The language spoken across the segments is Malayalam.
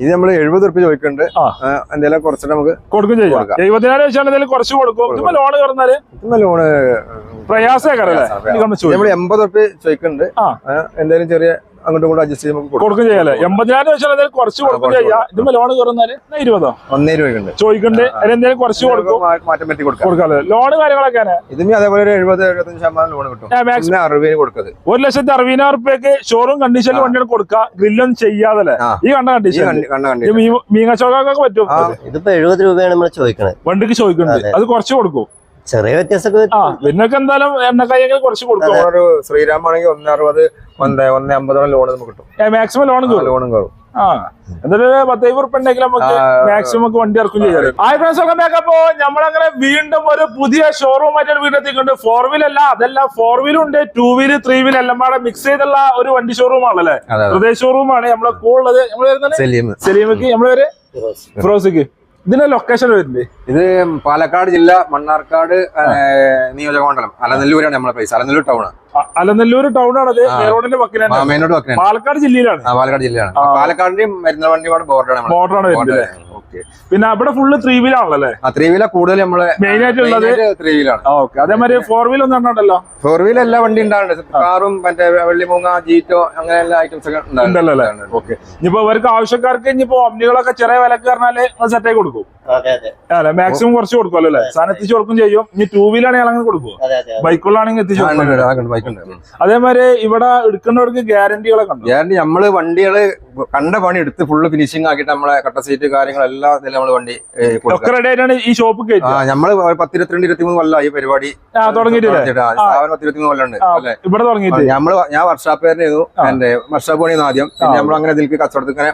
ഇത് നമ്മൾ എഴുപത് റുപ്യ ചോദിക്കുന്നുണ്ട് എന്തെങ്കിലും കുറച്ച് നമുക്ക് കൊടുക്കും ചെയ്യാം. എഴുപതിനായിരം വെച്ചാൽ എന്തെങ്കിലും കുറച്ച് കൊടുക്കും. ലോൺ ഇതുമ്മ ലോണ് പ്രയാസമല്ലേ നമ്മൾ എൺപത് റുപ്യ ചോദിക്കുന്നുണ്ട് എന്തെങ്കിലും ചെറിയ അങ്ങോട്ടും കൂടെ അഡ്ജസ്റ്റ് ചെയ്ത് നമുക്ക് കൊടുക്കാം ചെയ്യാല്ലേ? എൺപതിനായിരം വെച്ചാൽ കുറച്ച് കൊടുക്കും ചെയ്യാം. ഇതുമ്പോ ലോൺ കയറുന്നാൽ ഇരുപതോ? ഒന്നേ രൂപയുണ്ട് ചോദിക്കണ്ട്. അതിനെന്തെങ്കിലും കുറച്ച് കൊടുക്കും. മാറ്റം പറ്റി കൊടുക്കാം. കൊടുക്കാല്ലേ ലോണ് കാര്യങ്ങളൊക്കെ ഇതിന് അതേപോലെ ഒരു എഴുപത് എഴുപത്തഞ്ച് ശതമാനം ലോൺ കിട്ടും. അറുപതിന് കൊടുക്കുന്നത് ഒരു ലക്ഷത്തി അറുപതിനായിരം റുപ്യക്ക് ഷോറൂം കണ്ടീഷനിൽ ആ. വണ്ടികൾ കൊടുക്കുക. ഗ്രില്ലൊന്നും ചെയ്യാതെ ഈ കണ്ട കണ്ടീഷൻ മീങ്ങ ചോക്കൊക്കെ പറ്റും? ഇതിപ്പോ എഴുപത് രൂപയാണ് നമ്മൾ ചോദിക്കണത്. വണ്ടിക്ക് ചോദിക്കുന്നുണ്ട് അത് കുറച്ച് കൊടുക്കും. ചെറിയ വ്യത്യാസമൊക്കെ വരും. ആ പിന്നൊക്കെ എന്തായാലും എണ്ണക്കയ്യെങ്കിൽ കുറച്ച് കൊടുക്കും ഒരു ശ്രീരാം ആണെങ്കിൽ ഒന്ന് അറുപത് ഒന്ന് അമ്പതോളം ലോൺ നമുക്ക് കിട്ടും. മാക്സിമം ലോൺ ലോണും കയറും ആ എന്തായാലും ഒരു പത്തൈവ് ഉറുപ്പ് ഉണ്ടെങ്കിൽ നമുക്ക് ആ, മാക്സിമം ഒക്കെ വണ്ടി ഇറക്കും ചെയ്യാം. ആയി ഫ്രണ്ട്സ് ഒക്കെ ബാക്കപ്പോ നമ്മളങ്ങനെ വീണ്ടും ഒരു പുതിയ ഷോറൂം ആയിട്ട് വീടെത്തിക്കൊണ്ട് ഫോർ വീൽ അല്ല അതല്ല ഫോർ വീലും ഉണ്ട് ടൂ വീൽ ത്രീ വീൽ എല്ലാം പാടെ മിക്സ് ചെയ്തുള്ള ഒരു വണ്ടി ഷോറൂം ആണല്ലേ? ഹൃദയ ഷോറൂം ആണ്. നമ്മളെ കൂടുതൽ സലീം. സലീമക്ക് നമ്മൾ ഫിറോസിക്ക് ഇതിന്റെ ലൊക്കേഷൻ വരുന്നത് ഇത് പാലക്കാട് ജില്ല മണ്ണാർക്കാട് നിയോജക മണ്ഡലം അലനെല്ലൂരാണ് നമ്മുടെ place Alanallur town Alanallur town ആണ്. റോഡിന്റെ പാലക്കാട് ജില്ലയിലാണ്. പാലക്കാട് ജില്ലയിലാണ്. പാലക്കാടിന്റെയും മരുന്നവണ്ടിയോട് ബോർഡറാണ് ബോർഡാണ് ബോർഡറാണ് വരുന്നത് ഓക്കെ പിന്നെ അവിടെ ഫുള്ള് ത്രീ ആ ത്രീ വീല കൂടുതൽ നമ്മൾ മെയിൻ ആയിട്ടുള്ളത്? ത്രീ വീലാണ് ഓക്കെ അതേമാതിരി ഫോർ വീൽ ഒന്നും ഉണ്ടല്ലോ ഫോർ വീൽ എല്ലാ വണ്ടി ഉണ്ടാവുന്നുണ്ട് കാറും മറ്റേ വെള്ളിമൂങ്ങ ജീറ്റോ അങ്ങനെ എല്ലാ ഐറ്റംസ് ഒക്കെ ഉണ്ടല്ലോ അല്ലേ. ഓക്കെ ഇനിയിപ്പോ ഇവർക്ക് ആവശ്യക്കാർക്ക് ഇനിയിപ്പോ ഒമ്നികളൊക്കെ ചെറിയ വിലക്ക് പറഞ്ഞാൽ സെറ്റ് ആയി കൊടുക്കും. അല്ലെ? മാക്സിമം കുറച്ച് കൊടുക്കുമല്ലോ അല്ലേ? സാധനം എത്തിച്ചു കൊടുക്കും ചെയ്യും. ഇനി ടൂ വീലാണെങ്കിൽ അങ്ങനെ കൊടുക്കും അതെ അതെ അതെ. ബൈക്കുകളാണെങ്കിൽ എത്തിച്ചു കൊടുക്കും. അതേമാതിരി ഇവിടെ എടുക്കുന്നവർക്ക് ഗ്യാരണ്ടികളൊക്കെ ഉണ്ട്? ഗ്യാരണ്ടി നമ്മൾ വണ്ടികൾ കണ്ട പണി എടുത്ത് ഫുള്ള് ഫിനിഷിംഗ് ആക്കിയിട്ട് നമ്മളെ കട്ട സീറ്റ് കാര്യങ്ങളെല്ലാം വണ്ടി ഏ, കൊടുക്കുക. ഒക്കെ റെഡി ആയിട്ടാണ് ഈ ഷോപ്പ് ആ നമ്മൾ പത്തിരുപത്തിരണ്ട് ഇരുപത്തിമൂന്ന് കൊല്ലം ഈ പരിപാടി പത്തിരുപത്തിമൂന്ന് കൊല്ലം ഉണ്ട് അല്ലേ? ഇവിടെ തുടങ്ങിയിട്ട് നമ്മൾ ഞാൻ ആ. എന്റെ വർഷാപ്പ് ആദ്യം. പിന്നെ. നമ്മൾ അങ്ങനെ ഇതിലേക്ക്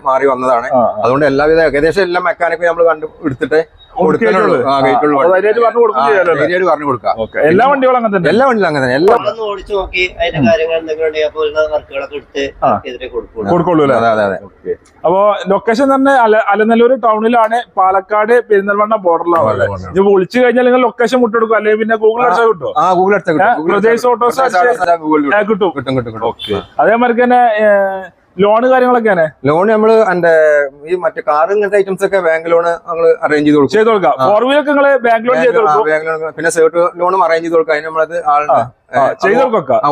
മാറി വന്നതാണ്. അതുകൊണ്ട് എല്ലാവിധ ഏകദേശം എല്ലാ മെക്കാനിക്കും നമ്മൾ കണ്ടു എടുത്തിട്ട് പറഞ്ഞു കൊടുക്കും ചെയ്യാലോ അല്ലേ? പറഞ്ഞു കൊടുക്കാം. എല്ലാ വണ്ടികളും അങ്ങനെ തന്നെ? എല്ലാ വണ്ടിയിലും അങ്ങനെ തന്നെ. എല്ലാ നമ്മളൊന്ന് ഓടിച്ചു നോക്കി അതിന്റെ കാര്യങ്ങൾ എന്തെങ്കിലും വർക്കുകളൊക്കെ എടുത്ത് എതിരെ കൊടുക്കും കൊടുക്കുള്ളൂ. അല്ലേ? അതെ അതെ അതെ. അപ്പോ ലൊക്കേഷൻ തന്നെ അല അലനല്ലൂർ ടൗണിലാണ് പാലക്കാട് പെരിന്തൽമണ്ണ ബോർഡറിലാണ്. ഇനി വിളിച്ചു കഴിഞ്ഞാൽ നിങ്ങൾ ലൊക്കേഷൻ വിട്ടെടുക്കും അല്ലെങ്കിൽ പിന്നെ ഗൂഗിൾ അടിച്ചാൽ കിട്ടുമോ ആ ഗൂഗിൾ ഓട്ടോസ് കിട്ടും. അതേമാതിരി തന്നെ ലോണ് കാര്യങ്ങളൊക്കെയാണ്? ലോൺ നമ്മൾ എന്റെ ഈ മറ്റേ കാർ ഇങ്ങനത്തെ ഐറ്റംസ് ഒക്കെ ബാങ്ക് ലോൺ നമ്മൾ അറേഞ്ച് ചെയ്ത് കൊടുക്കും. ചെയ്ത് കൊടുക്കാം. ഫോർ വീലൊക്കെ നിങ്ങൾ ബാങ്ക് ലോൺ ചെയ്ത് കൊടുക്കും. ബാങ്ക് ലോൺ പിന്നെ സേർട്ട് ലോണും അറേഞ്ച് ചെയ്ത് കൊടുക്കാം. അതിന് നമ്മളത് ആളുടെ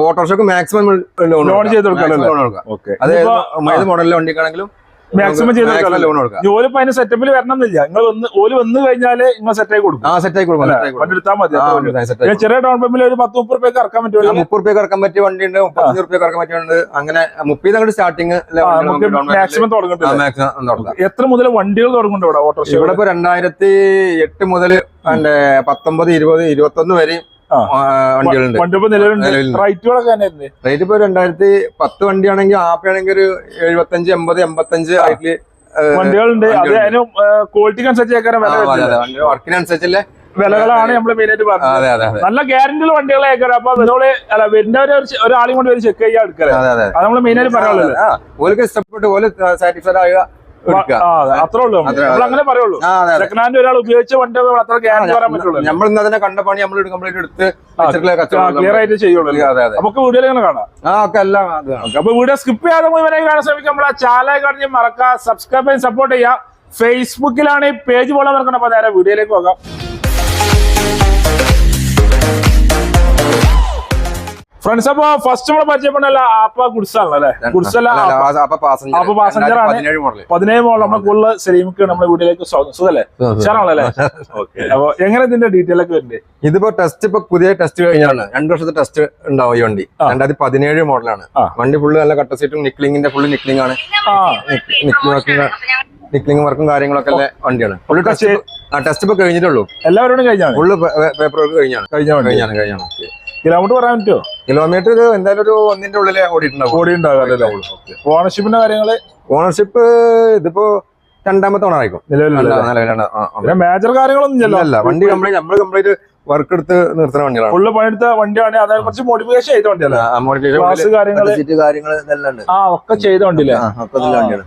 ഓട്ടോറിക്ഷക്ക് മാക്സിമം ലോൺ ചെയ്ത് കൊടുക്കാം അല്ലേ? ലോൺ കൊടുക്കാം. ഓക്കെ അത് ഏത് മോഡലിലെ വണ്ടിക്കാണെങ്കിലും മാക്സിമം ചെയ്ത് ലോൺ കൊടുക്കാം. ഓലിപ്പോ അതിന് സെറ്റപ്പിൽ വരണമെന്നില്ല. നിങ്ങൾ വന്ന് ഓൽ വന്ന് കഴിഞ്ഞാൽ നിങ്ങൾ സെറ്റ് ആയി കൊടുക്കും. ആ സെറ്റ് ആയി കൊടുക്കാം set വണ്ടി എടുത്താൽ മതി. ചെറിയ ഡൗൺ പേയ്മെന്റ് ഒരു പത്ത് മുപ്പത് റുപ്യക്ക് ഇറക്കാൻ പറ്റും മുപ്പത് റുപ്യക്ക് ഇറക്കാൻ പറ്റിയ വണ്ടിയുണ്ട് മുപ്പത്തഞ്ച് റുപ്യക്ക് ഇറക്കാൻ അങ്ങനെ മുപ്പത് അങ്ങോട്ട് സ്റ്റാർട്ടിങ് മാക്സിമം തുടങ്ങട്ടെ എത്ര മുതൽ വണ്ടികൾ തുടങ്ങുന്നുണ്ട് ഇവിടെ? ഓട്ടോ ഇവിടെ ഇപ്പൊ രണ്ടായിരത്തി എട്ട് മുതൽ പത്തൊമ്പത് ഇരുപത് ഇരുപത്തൊന്ന് വരെ ആ. വണ്ടികളുണ്ട്. നിലവിലുണ്ട്. റൈറ്റുകളൊക്കെ തന്നെ റേറ്റ് ഇപ്പൊ രണ്ടായിരത്തി പത്ത് വണ്ടിയാണെങ്കിൽ ആപ്പിയാണെങ്കിൽ ഒരു എഴുപത്തഞ്ച് എൺപത് എൺപത്തഞ്ച് റേറ്റിൽ വണ്ടികളുണ്ട്. അത്. അതിന് ക്വാളിറ്റിക്ക് അനുസരിച്ച്. വർക്കിനനുസരിച്ചല്ലേ വിലകളാണ് നമ്മൾ മെയിൻ ആയിട്ട് പറഞ്ഞത്. നല്ല ഗ്യാരണ്ടിയുള്ള വണ്ടികളെ അപ്പൊ നമ്മൾ അല്ല ചെ- ഒരാളെയും കൊണ്ട് ചെക്ക് ചെയ്യാൻ എടുക്കാറ് അതെ നമ്മൾ മെയിൻ ആയിട്ട് പറയാനുള്ളത്. ആ, ഇഷ്ടപ്പെട്ട് ഓൽ സാറ്റിസ്ഫൈഡ് ആകുക എടുക്കുക ആ അതെ, അത്രേ ഉള്ളൂ അങ്ങനെ പറയുള്ളൂ. സെക്കൻഡ് ഹാൻഡ് ഒരാൾ ഉപയോഗിച്ച വണ്ടി അത്ര ഗ്യാരണ്ടി പറയാൻ പറ്റുള്ളൂ. നമ്മൾ ഇന്ന് കണ്ട പണി നമ്മൾ കംപ്ലീറ്റ് എടുത്ത് വെച്ചിട്ടുള്ള കച്ചവടം ക്ലിയർ ആയിട്ട് ചെയ്യുള്ളൂ. അതെ അതെ. നമുക്ക് വീഡിയോയിൽ ഇങ്ങനെ കാണാം. ആ ഒക്കെ എല്ലാം അപ്പൊ വീഡിയോ സ്കിപ്പ് ചെയ്യാതെ കാണാൻ നമ്മൾ ആ ചാനൽ സബ്സ്ക്രൈബ് ചെയ്യാൻ സപ്പോർട്ട് ചെയ്യാം ഫേസ്ബുക്കിലാണ് ഈ പേജ് പോലെ നടക്കുന്നത് അപ്പൊ നേരെ വീഡിയോയിലേക്ക് പോകാം. ഫ്രണ്ട്സ് അപ്പൊ ഫസ്റ്റ് നമ്മൾ പരിചയപ്പെടല്ല ആപ്പ ഗുഡ്സാണ് അല്ലെ? ഗുഡ്സല്ല അല്ല, അല്ല, അപ്പൊ പാസഞ്ചർ ആണ്. പതിനേഴ് മോഡൽ നമ്മളെ കൂടുതൽ സലീമിക്ക് നമ്മുടെ വീട്ടിലേക്ക് സ്വാഗതം. സുഖല്ലേ? ഉഷാറാണല്ലേ ഓക്കെ. അപ്പൊ എങ്ങനെ ഇതിന്റെ ഡീറ്റെയിൽ ഒക്കെ വരുന്നത് ഇതിപ്പോ ടെസ്റ്റ് ഇപ്പൊ പുതിയ ടെസ്റ്റ് കഴിഞ്ഞാണ്. രണ്ടു വർഷത്തെ ടെസ്റ്റ് ഉണ്ടാവും ഈ വണ്ടി. രണ്ടായിരത്തി പതിനേഴ് മോഡലാണ് വണ്ടി ഫുള്ള് നല്ല കട്ട സീറ്റും നിക്ലിങ്ങിന്റെ ഫുള്ള് നിക്ലിംഗ് ആണ്. ആ. നിക്ലിംഗ് വർക്കും കാര്യങ്ങളൊക്കെ ഉള്ള വണ്ടിയാണ്. ഫുള്ള് ടെസ്റ്റ് ആ ടെസ്റ്റ് ഇപ്പൊ കഴിഞ്ഞിട്ടുള്ളൂ. എല്ലാവരോടും കഴിഞ്ഞാണ്? ഫുള്ള് പേപ്പർ വർക്ക് കഴിഞ്ഞാണ്. കഴിഞ്ഞ വണ്ടി. കഴിഞ്ഞാണ് കഴിഞ്ഞാണ്. കിലോമീറ്റർ പറയാൻ പറ്റുമോ കിലോമീറ്റർ എന്തായാലും ഒരു ഒന്നിന്റെ ഉള്ളിൽ ഓടിയിട്ടുണ്ടാവും ഓണർഷിപ്പിന്റെ കാര്യങ്ങൾ? ഓണർഷിപ്പ് ഇതിപ്പോ രണ്ടാമത്തെ ഓണറായിരിക്കും നിലവിലുള്ള മേജർ കാര്യങ്ങളൊന്നും അല്ല വണ്ടി കംപ്ലീറ്റ് നമ്മൾ കംപ്ലീറ്റ് വർക്ക് എടുത്ത് നിർത്തുന്ന വണ്ടികളാണ്. ഫുള്ള് പണിയെടുത്ത വണ്ടിയാണ്. അതായത് കുറച്ച് മോഡിഫിക്കേഷൻ ചെയ്ത വണ്ടിയല്ലേ? കാര്യങ്ങൾ ആ ഒക്കെ ചെയ്ത വണ്ടിയില്ലേ?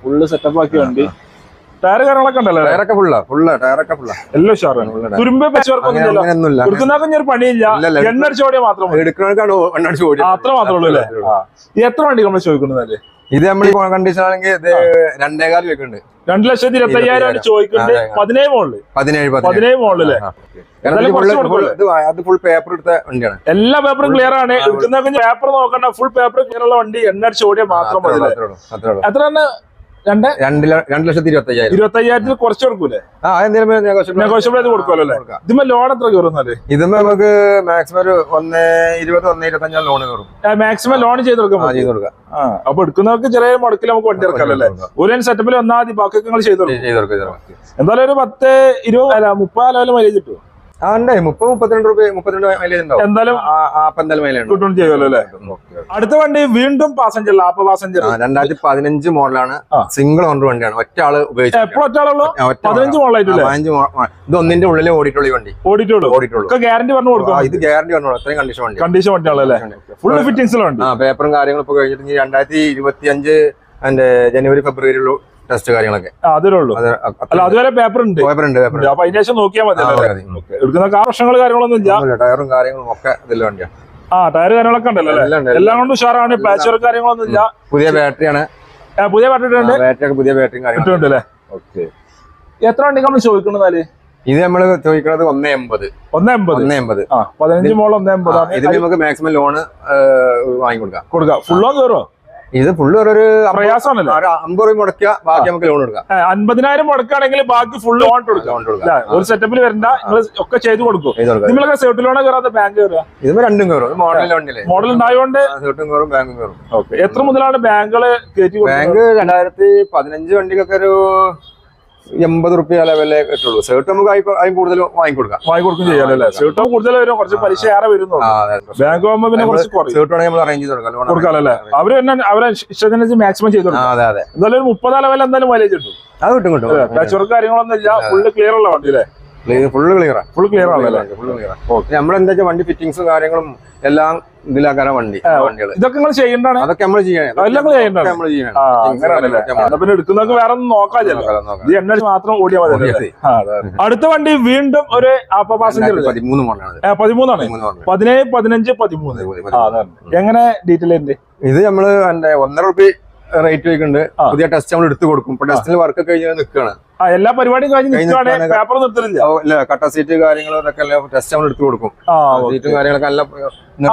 ഫുള്ള് സെറ്റപ്പ് ആക്കിയ വണ്ടി. ടയർ കാര്യങ്ങളൊക്കെ ഉണ്ടല്ലോ ടയറൊക്കെ ഫുള്ളാ ഫുള്ള് ടയറൊക്കെ ഫുള്ളാ എല്ലാം ഉഷാറാണ്. തുരുമ്പ് പച്ച വർക്ക് പണിയില്ല. ഓടിയാൽ മാത്രം അത്ര മാത്രമേ ഉള്ളൂ അല്ലേ? എത്ര വണ്ടി നമ്മൾ ചോദിക്കുന്നത് ഇത് നമ്മൾ കണ്ടീഷൻ ആണെങ്കിൽ ഇത് രണ്ടേകാൽ വെക്കുന്നുണ്ട്. രണ്ടു ലക്ഷത്തി ഇരുപത്തി അയ്യായിരം അതെ. പതിനേഴ് മോളിൽ. പതിനേഴ് പതിനേഴ്. അത് ഫുൾ പേപ്പർ എടുത്ത വണ്ടിയാണ്. എല്ലാ പേപ്പറും ക്ലിയർ ആണ്. എടുക്കുന്ന പേപ്പർ നോക്കണ്ട. ഫുൾ പേപ്പർ ക്ലിയർ ഉള്ള വണ്ടി എണ്ണ അടിച്ച് ഓടിയാൽ മാത്രം അത്രേ മതി എത്ര തന്നെ രണ്ട്? രണ്ട് ലക്ഷത്തി ഇരുപത്തി അയ്യായിരം ഇരുപത്തി അയ്യായിരത്തിൽ കുറച്ച് കൊടുക്കൂലേ ആ എന്തെങ്കിലും കൊടുക്കുമല്ലോ അല്ലേ. ലോൺ എത്ര കയറുന്നാൽ നമുക്ക് മാക്സിമം ഒരു ഒന്ന് ഇരുപത് ഒന്ന് ഇരുപത്തഞ്ചാൽ ലോൺ കയറും. മാക്സിമം ലോൺ ചെയ്ത് കൊടുക്കാം ചെയ്ത് കൊടുക്കാം. അപ്പൊ എടുക്കുന്നവർക്ക് ചെറിയ മുടക്കിൽ നമുക്ക് വണ്ടി ഇറക്കാം അല്ലേ? ഒരു സെറ്റപ്പിൽ ഒന്നാമതി ബാക്കി നിങ്ങൾ ചെയ്ത് കൊടുക്കും. കൊടുക്കാം എന്തായാലും ഒരു പത്ത് ഇരുപത് അല്ല മുപ്പത് ലെവൽ മൈലേജ് കിട്ടും ആ ഉണ്ട്. മുപ്പത് മുപ്പത്തിരണ്ട് രൂപ മുപ്പത്തിരണ്ട് മൈലേജ് ഉണ്ടാവും. എന്തായാലും എന്തായാലും മൈലേജ് ഉണ്ടാവും കിട്ടും ചെയ്യുമല്ലോ അല്ലേ? അടുത്ത വണ്ടി വീണ്ടും പാസഞ്ചർ ലാപ്പ് പാസഞ്ചർ രണ്ടായിരത്തി പതിനഞ്ച് മോഡലാണ്. സിംഗിൾ ഓണർ വണ്ടിയാണ്. ഒറ്റ ആൾ ഉപയോഗിച്ചു എപ്പോഴും ഒറ്റാളുള്ളൂ പതിനഞ്ച് മോളായിട്ടില്ലേ പതിനഞ്ച് മോ- ഇത് ഒന്നിന്റെ ഉള്ളിലെ ഓടിയിട്ടുള്ള വണ്ടി. ഓടിയിട്ടുള്ളൂ. ഗ്യാരണ്ടി പറഞ്ഞു കൊടുക്കും ഇത് ഗ്യാരണ്ടി അത്രയും കണ്ടീഷൻ വണ്ടി. കണ്ടീഷൻ വണ്ടിയാണല്ലേ ഫുള്ള് ഫിറ്റിംഗ്സിലുണ്ട് പേപ്പറും കാര്യങ്ങളും ഇപ്പൊ കഴിഞ്ഞിട്ട് രണ്ടായിരത്തി ഇരുപത്തി അഞ്ച് അതിന്റെ ജനുവരി ഫെബ്രുവരിയിലുള്ള ടെസ്റ്റ് കാര്യങ്ങളൊക്കെ. ആ അതിലേ ഉള്ളൂ. അത് അല്ല അതുവരെ പേപ്പർ ഉണ്ട്. പേപ്പറുണ്ട് പേപ്പർ അപ്പൊ അതിന് ശേഷം നോക്കിയാൽ മതി? എടുക്കുന്ന ആ പ്രശ്നങ്ങൾ കാര്യങ്ങളൊന്നും ഇല്ല. ടയറും കാര്യങ്ങളും ഒക്കെ ഇതിൽ വണ്ടിയാണ് ആ ടയർ കാര്യങ്ങളൊക്കെ ഉണ്ടല്ലോ എല്ലാം ഉണ്ട്. കൊണ്ടും ഉഷാറാണ് പാച്ച് വർക്ക് കാര്യങ്ങളൊന്നും ഇല്ല. പുതിയ ബാറ്ററിയാണ് പുതിയ പുതിയ ഉണ്ട് ബാറ്ററി പുതിയ ബാറ്ററിയും കാര്യങ്ങളും അല്ലേ? ഓക്കെ. എത്ര വണ്ടി നമ്മൾ ചോദിക്കുന്നത് ഇത് നമ്മൾ ചോദിക്കുന്നത് ഒന്ന് എൺപത്. ഒന്ന് എൺപത്? ഒന്ന് എൺപത്. ആ പതിനഞ്ച് മോൾ ഒന്ന് എൺപതാണ് ഇതിൽ നമുക്ക് മാക്സിമം ലോണ് വാങ്ങിക്കൊടുക്കാം. കൊടുക്കാം. ഫുള്ളോ കയറോ ഇത് ഫുള്ള് ഒരു പ്രയാസമാണല്ലോ? അമ്പത് രൂപ മുടക്കുക ബാക്കി നമുക്ക് ലോൺ എടുക്കാം. അമ്പതിനായിരം അൻപതിനായിരം മുടക്കുകയാണെങ്കിൽ ബാക്കി ഫുള്ള് ലോൺ കൊടുക്കാം ഒരു സെറ്റപ്പിൽ വരണ്ട നിങ്ങൾ ഒക്കെ ചെയ്ത് കൊടുക്കും. നിങ്ങളൊക്കെ സെർട്ട് ലോണോ കയറാത്ത ബാങ്ക് കയറുക? ഇതിപ്പോ രണ്ടും കയറും. മോഡൽ വണ്ടിയല്ലേ മോഡൽ ഉണ്ടായതുകൊണ്ട് സെർട്ടും കയറും ബാങ്കും കയറും. ഓക്കെ എത്ര മുതലാണ് ബാങ്കുകൾ ബാങ്ക് രണ്ടായിരത്തി പതിനഞ്ച് വണ്ടിക്കൊക്കെ ഒരു എൺപത് റുപ്യ ലെവലേ കിട്ടുള്ളൂ. ഷർട്ട് നമുക്ക് അതിന് കൂടുതൽ വാങ്ങിക്കൊടുക്കാം. വാങ്ങിക്കൊടുക്കും ചെയ്യാലോ അല്ലേ? സെർട്ട് കൂടുതൽ വരും കുറച്ച് പലിശ ഏറെ വരുന്നു ബാങ്ക് ആകുമ്പോ പിന്നെ കുറച്ച് ഷർട്ട് ആണെങ്കിൽ നമ്മൾ അറേഞ്ച് ചെയ്ത് കൊടുക്കാം. അല്ലേ? അവർ തന്നെ അവരെ ഇഷ്ടത്തിന് മാക്സിമം ചെയ്തു അതെ അതെ. എന്തായാലും ഒരു മുപ്പതാം ലെവൽ എന്തായാലും മൈലേജ് കിട്ടും. അത് കിട്ടും കിട്ടും. ടച്ച് കാര്യങ്ങളൊന്നും ഇല്ല. ഫുള്ള് ക്ലിയർ ഉള്ള വണ്ടി അല്ലേ? ഫുള്ള് ക്ലിയർ ഫുൾ ക്ലിയർ ആണല്ലേ? ഫുള്ള് ക്ലിയർ നമ്മളെന്താ വണ്ടി ഫിറ്റിങ്സും കാര്യങ്ങളും എല്ലാം ഇതിലാക്കാനാ വണ്ടി ഇതൊക്കെ നിങ്ങൾ അതൊക്കെ നമ്മൾ ചെയ്യണം. നമ്മൾ അങ്ങനെയാണല്ലേ പിന്നെ വേറെ ഒന്നും എണ്ണ മാത്രം ഓടിയാൽ മതി. അടുത്ത വണ്ടി വീണ്ടും ഒരു ആപ്പ പാസഞ്ചർ പതിമൂന്ന് മോഡലാണ് പതിമൂന്നാണ്? പതിനേഴ് പതിനഞ്ച് പതിമൂന്ന്. എങ്ങനെ ഡീറ്റെയിൽ ഉണ്ട് ഇത് നമ്മൾ ഒന്നര റുപ്യ റേറ്റ് വെക്കുന്നുണ്ട് ആ. പുതിയ ടെസ്റ്റ് നമ്മൾ എടുത്തു കൊടുക്കും. ഇപ്പൊ ടെസ്റ്റിൽ വർക്ക് കഴിഞ്ഞാൽ നിൽക്കുകയാണ് എല്ലാ പരിപാടിയും കഴിഞ്ഞ്. പേപ്പർ നിർത്തില്ല കട്ട സീറ്റ് കാര്യങ്ങളും ഇതൊക്കെ ടെസ്റ്റ് നമ്മൾ എടുത്തു കൊടുക്കും. സീറ്റും കാര്യങ്ങളൊക്കെ നല്ല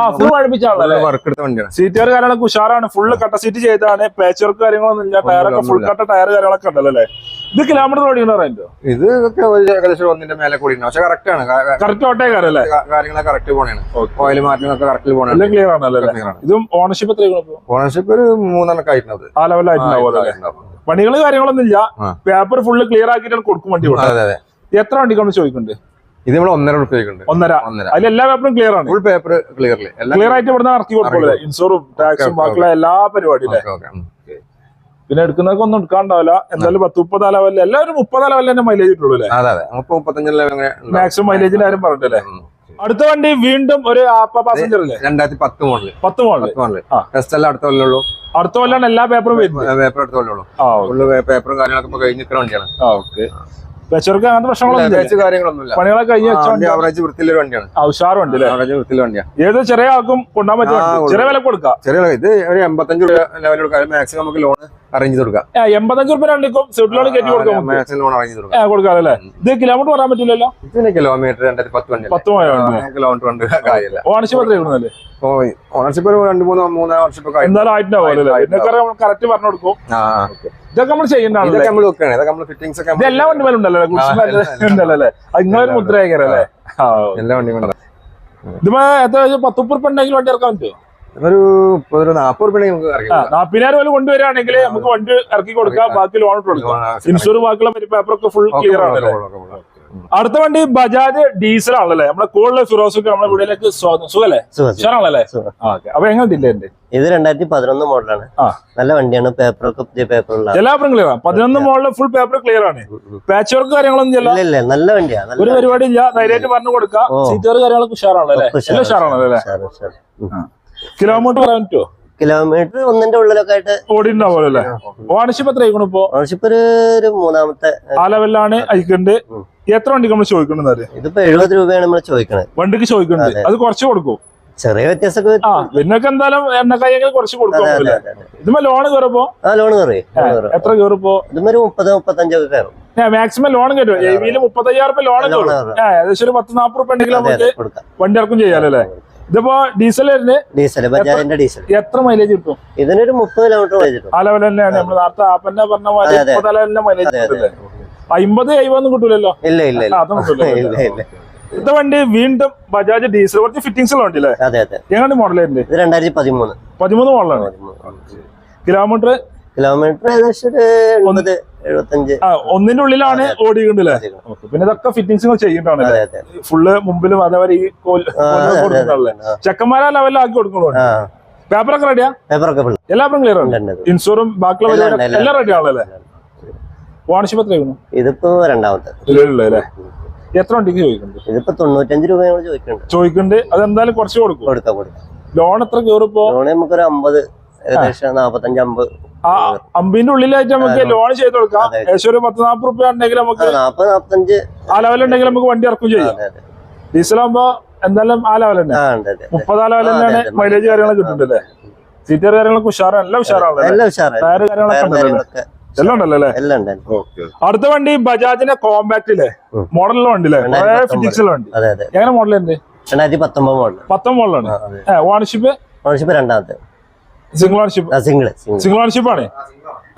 ആ ഫുൾ പഠിപ്പിച്ചാണല്ലേ വർക്ക് എടുത്ത വണ്ടിയാണ്. സീറ്റുകാർ കാര്യങ്ങളൊക്കെ ഉഷാറാണ്. ഫുള്ള് കട്ട സീറ്റ് ചെയ്താണ് പേച്ച് വർക്ക് കാര്യങ്ങളൊന്നും ഇല്ല. ടയറൊക്കെ ഫുൾ. കട്ട ടയർ കാര്യങ്ങളൊക്കെ ഉണ്ടല്ലോ അല്ലേ? ഇത് കിലോമീറ്റർ ഓടിക്കണോ റേഞ്ചോ ഇത് ഏകദേശം ഒന്നിന്റെ മേലെ കൂടി പക്ഷെ കറക്റ്റ് ആണ്. കറക്റ്റ് ഓട്ടേ കാര്യല്ലേ കാര്യങ്ങളൊക്കെ കറക്റ്റ് പോണേ ഓയിൽ മാറ്റിനൊക്കെ കറക്റ്റ് പോണേ ക്ലിയർ ആണല്ലോ ഇതും ഓണർഷിപ്പ് എത്ര ഓണർഷിപ്പ് ഒരു മൂന്നെണ്ണൊക്കെ ആയിട്ടുള്ളത് ആ ലെവലായിട്ടുണ്ടാവും പണികൾ കാര്യങ്ങളൊന്നും ഇല്ല പേപ്പർ ഫുള്ള് ക്ലിയർ ആക്കിയിട്ടാണ് കൊടുക്കും വണ്ടി എത്ര വണ്ടിക്കാണ് ചോദിക്കുന്നുണ്ട്? ഇത് നമ്മൾ ഒന്നര ഉണ്ട് ഒന്നര. ഒന്നര. അതിൽ എല്ലാ പേപ്പറും ക്ലിയർ ആണ്. ഫുൾ പേപ്പർ ക്ലിയർ ക്ലിയർ ആയിട്ട് ഇവിടുന്ന് ഇറക്കി കൊടുക്കുള്ളൂ ഇൻഷുറും ടാക്സും ബാക്കിയുള്ള എല്ലാ പരിപാടിയും. പിന്നെ എടുക്കുന്നവർക്ക് ഒന്നും എടുക്കാണ്ടാവില്ല. എന്തായാലും പത്ത് മുപ്പത് ലെവലിൽ എല്ലാവരും മുപ്പത് തന്നെ മൈലേജ് ഇട്ടുള്ളൂ അല്ലേ. മാക്സിമം മൈലേജിന്റെ കാര്യം പറഞ്ഞിട്ടല്ലേ. അടുത്ത വണ്ടി വീണ്ടും ഒരു പാസഞ്ചർ രണ്ടായിരത്തി പത്ത് മോഡൽ പത്ത് മോഡൽ മോഡൽ. ടെസ്റ്റ് എല്ലാം അടുത്ത കൊല്ലുള്ളൂ അടുത്ത കൊല്ലാണ് എല്ലാ പേപ്പറും വരുന്നത്. പേപ്പർ അടുത്ത കൊല്ലുള്ളൂ ഫുള്ള് പേപ്പറും കാര്യങ്ങളൊക്കെ ഇപ്പൊ കഴിഞ്ഞ് നിൽക്കുന്ന വണ്ടിയാണ്. ഓക്കെ. വെച്ചവർക്ക് അങ്ങനത്തെ പ്രശ്നങ്ങളൊന്നും. കാര്യങ്ങളൊന്നുമില്ല. പണികളൊക്കെ കഴിഞ്ഞ ആവറേജ് വൃത്തിയിലൊരു വണ്ടിയാണ്. ആവറേജ് വണ്ടിയാണ്. ഏത് ചെറിയ ആൾക്കും കൊണ്ടാൻ പറ്റും ചെറിയ വില കൊടുക്കാം. ചെറിയ ഇത് ഒരു എൺപത്തഞ്ച് ലെവലിൽ കൊടുക്കാം. മാക്സിമം നമുക്ക് ലോൺ അറേഞ്ച് കൊടുക്കാം. എൺപത്തഞ്ച് റുപ്യ രണ്ടിക്കും സെറ്റ് ലോൺ കയറ്റി കൊടുക്കാം. ലോൺ അറേഞ്ച് കൊടുക്കാം. ഏ, കൊടുക്കാം അല്ലേ ഇത് കിലോമീറ്റർ പറയാൻ പറ്റില്ലല്ലോ? ഇതിന് കിലോമീറ്റർ രണ്ടായിരത്തി പത്ത് വണ്ടി പത്ത് കിലോമീറ്റർ കാര്യമില്ല. ഓണർഷിപ്പ് ഒരു രണ്ട് മൂന്ന് മൂന്ന് ഓണർഷിപ്പ്. എന്തായാലും ആയിട്ടുണ്ടാവും കറക്റ്റ് പറഞ്ഞു കൊടുക്കും. ഇതൊക്കെ നമ്മൾ ഇതൊക്കെ ചെയ്യണ്ടാണല്ലേ നമ്മൾ വെക്കുകയാണ്. ഇതൊക്കെ നമ്മൾ ഫിറ്റിംഗ്സ് ഒക്കെ ഇത് എല്ലാ വണ്ടി മേലും ഉണ്ടല്ലോ ഉണ്ടല്ലോ. അല്ലേ? അത് നിങ്ങളൊരു മുദ്രയാക്കരം അല്ലേ? ആ എല്ലാ വണ്ടിയും കൊണ്ട് ഇതിപ്പോ എത്ര പത്ത് മുപ്പത് റുപ്യ ഉണ്ടെങ്കിൽ വണ്ടി ഇറക്കാൻ പറ്റുമോ ഒരു നാപ്പതിനായിരം രൂപ കൊണ്ടുവരികയാണെങ്കിൽ നമുക്ക് വണ്ടി ഇറക്കി കൊടുക്കാം ബാക്കി ലോൺ ഇട്ട് കൊടുക്കാം. ഇൻഷുർ ബാക്കിയുള്ള പേപ്പറൊക്കെ ഫുൾ ക്ലിയർ ആണ് അടുത്ത വണ്ടി ബജാജ് ഡീസൽ ആണല്ലേ? നമ്മുടെ കൂടുതൽ ഫിറോസൊക്കെ നമ്മുടെ വീടിലേക്ക് സ്വാഗതം. സുഖല്ലേ? സുഖാണല്ലേ അപ്പൊ എങ്ങനെ ഇത് രണ്ടായിരത്തി പതിനൊന്ന് മോഡലാണ്. ആ. നല്ല വണ്ടിയാണ്. പേപ്പറൊക്കെ പുതിയ പേപ്പറുള്ള എല്ലാ പേപ്പറും ക്ലിയർ ആണ് പതിനൊന്ന് മോഡൽ ഫുൾ പേപ്പർ ക്ലിയർ ആണ്. പാച്ച് വർക്ക് കാര്യങ്ങളൊന്നും ഇല്ല? ഇല്ല ഇല്ല. നല്ല വണ്ടിയാണ് ഒരു പരിപാടി ഇല്ല ധൈര്യമായിട്ട് പറഞ്ഞു കൊടുക്കാം. സീറ്റർ സീറ്റുകാർ കാര്യങ്ങളൊക്കെ ഉഷാറാണല്ലേ? ഉഷാറാണല്ലേ എല്ലാം ഉഷാറാണല്ലോ? അല്ലേ. കിലോമീറ്റർ പറയാൻ പറ്റുമോ കിലോമീറ്റർ ഒന്നിന്റെ ഉള്ളിലൊക്കെ ആയിട്ട് ഓടിണ്ടാവുമല്ലോ അല്ലേ ഓണർഷിപ്പ് എത്ര ആയിക്കണു ഇപ്പോ? ഓണർഷിപ്പ് ഒരു മൂന്നാമത്തെ ആ ലെവലിലാണ് അയക്കുന്നുണ്ട്. എത്ര വണ്ടിക്ക് നമ്മൾ ചോദിക്കുന്നത് ഇതിപ്പോ എഴുപത് രൂപയാണ് നമ്മൾ ചോദിക്കണത്. വണ്ടിക്ക് ചോദിക്കണത് അതെ. കുറച്ച് കൊടുക്കും. ചെറിയ വ്യത്യാസമൊക്കെ. ആ നിങ്ങൾക്ക് എന്തായാലും എണ്ണക്കായെങ്കിൽ കുറച്ച് കൊടുക്കും. ഇതുമ്പോ ലോൺ കയറുമ്പോ ആ ലോൺ കയറി എത്ര കയറിപ്പോ ഇതുമൊരു മുപ്പത് മുപ്പത്തഞ്ചൊക്കെ കയറും മാക്സിമം ലോൺ വിയിൽ മുപ്പത്തയ്യായിരം രൂപ ലോൺ കയറും. ഏകദേശം ഒരു പത്ത് നാപ്പത് റുപ്യ ഉണ്ടെങ്കിൽ നമുക്ക് വണ്ടി ഇറക്കും ചെയ്യാലോ അല്ലേ? ഇതിപ്പോ ഡീസൽ ഡീസൽ ബജാജിന്റെ ഡീസൽ എത്ര മൈലേജ് കിട്ടും? ഇതിനൊരു മുപ്പത് കിലോമീറ്റർ കിട്ടും. ആ ലെവൽ തന്നെയാണ് നമ്മൾ നേരത്തെ ആപ്പന്നെ പറഞ്ഞ പോലെ. മുപ്പത് ലെവലിന്റെ മൈലേജ് അമ്പത് അയ്യൊന്നും കിട്ടൂലല്ലോ? ഇല്ല ഇല്ല അതും കിട്ടൂല ഇത് വണ്ടി വീണ്ടും ബജാജ് ഡീസൽ. കുറച്ച് ഫിറ്റിംഗ്സ് ഉള്ള വണ്ടി അല്ലേ അതെ. അതെ എങ്ങനെ ഉണ്ട് ഇത് രണ്ടായിരത്തി പതിമൂന്ന്. പതിമൂന്ന് മോഡലാണ് കിലോമീറ്റർ കിലോമീറ്റർ ഏകദേശം ഒരു എൺപത് എഴുപത്തഞ്ച്. ആ ഒന്നിന്റെ ഉള്ളിലാണ് ഓടിയിട്ടുണ്ടല്ലേ. പിന്നെ ഇതൊക്കെ ഫിറ്റിംഗ്സ് ചെയ്യുന്നതാണല്ലേ? അതെ അതെ ഫുള്ള് മുമ്പിലും അതേപോലെ ഈ ആ, കോലിലും ആക്കി. ചെക്കന്മാരെ കൊടുക്കണോ പേപ്പറൊക്കെ റെഡിയാ പേപ്പറൊക്കെ എല്ലാവരും ക്ലിയർ ആണ്. ഇൻഷുറും ബാക്കിയുള്ള എല്ലാം എല്ലാം റെഡി ആണല്ലേ? ഓണർഷിപ്പ് എത്രയായിരുന്നു ഇതിപ്പോ രണ്ടാമത്തെ. എത്ര വണ്ടിക്ക് ചോദിക്കുന്നുണ്ട്? ഇതിപ്പോ തൊണ്ണൂറ്റഞ്ച് രൂപ ഞങ്ങൾ ചോദിക്കുന്നുണ്ട്. ചോദിക്കുന്നുണ്ട്. അത് എന്തായാലും കുറച്ച് കൊടുക്കും. കൊടുക്കാം കൊടുക്കാം. ലോൺ എത്ര കയറിപ്പോ ലോണ് നമുക്കൊരു അമ്പത് ഏകദേശം നാപ്പത്തഞ്ച് അമ്പത്. അമ്പിന്റെ ഉള്ളിലായിട്ട് നമുക്ക് ലോൺ ചെയ്ത് കൊടുക്കാം. ഏകദേശം ഒരു പത്ത് നാപ്പത് റുപ്യ ഉണ്ടെങ്കിൽ നമുക്ക് ആ ലെവലുണ്ടെങ്കിൽ നമുക്ക് വണ്ടി ഇറക്കും ചെയ്യാം. ഡീസലാകുമ്പോ എന്തായാലും ആ ലെവൽ തന്നെ. അതെ മുപ്പത് ആ ലെവൽ ആ, തന്നെയാണ് മൈലേജ് കാര്യങ്ങളൊക്കെ കിട്ടുന്നുണ്ടല്ലേ സീറ്റർ കാര്യങ്ങളൊക്കെ ഉഷാറാണ്. എല്ലാം ഉഷാറാണ്. ടയർ കാര്യങ്ങളൊക്കെ ഉണ്ടല്ലോ എല്ലാം ഉണ്ടല്ലോ അല്ലേ? അടുത്ത വണ്ടി ബജാജിന്റെ കോമ്പാക്ടിലെ. മോഡലിലെ രണ്ടായിരത്തി ഫിറ്റിക്സിലെ വണ്ടി. അതെ അതെ. എങ്ങനെ മോഡൽ ഉണ്ട്? രണ്ടായിരത്തി പത്തൊമ്പത് മോഡൽ പത്തൊമ്പത് മോഡലാണ് ആ, ഓണർഷിപ്പ് ഓണർഷിപ്പ് രണ്ടാമത്തെ. സിംഗിൾ ഓണർഷിപ്പ് സിംഗിൾ ഓണർഷിപ്പ് ആണ്?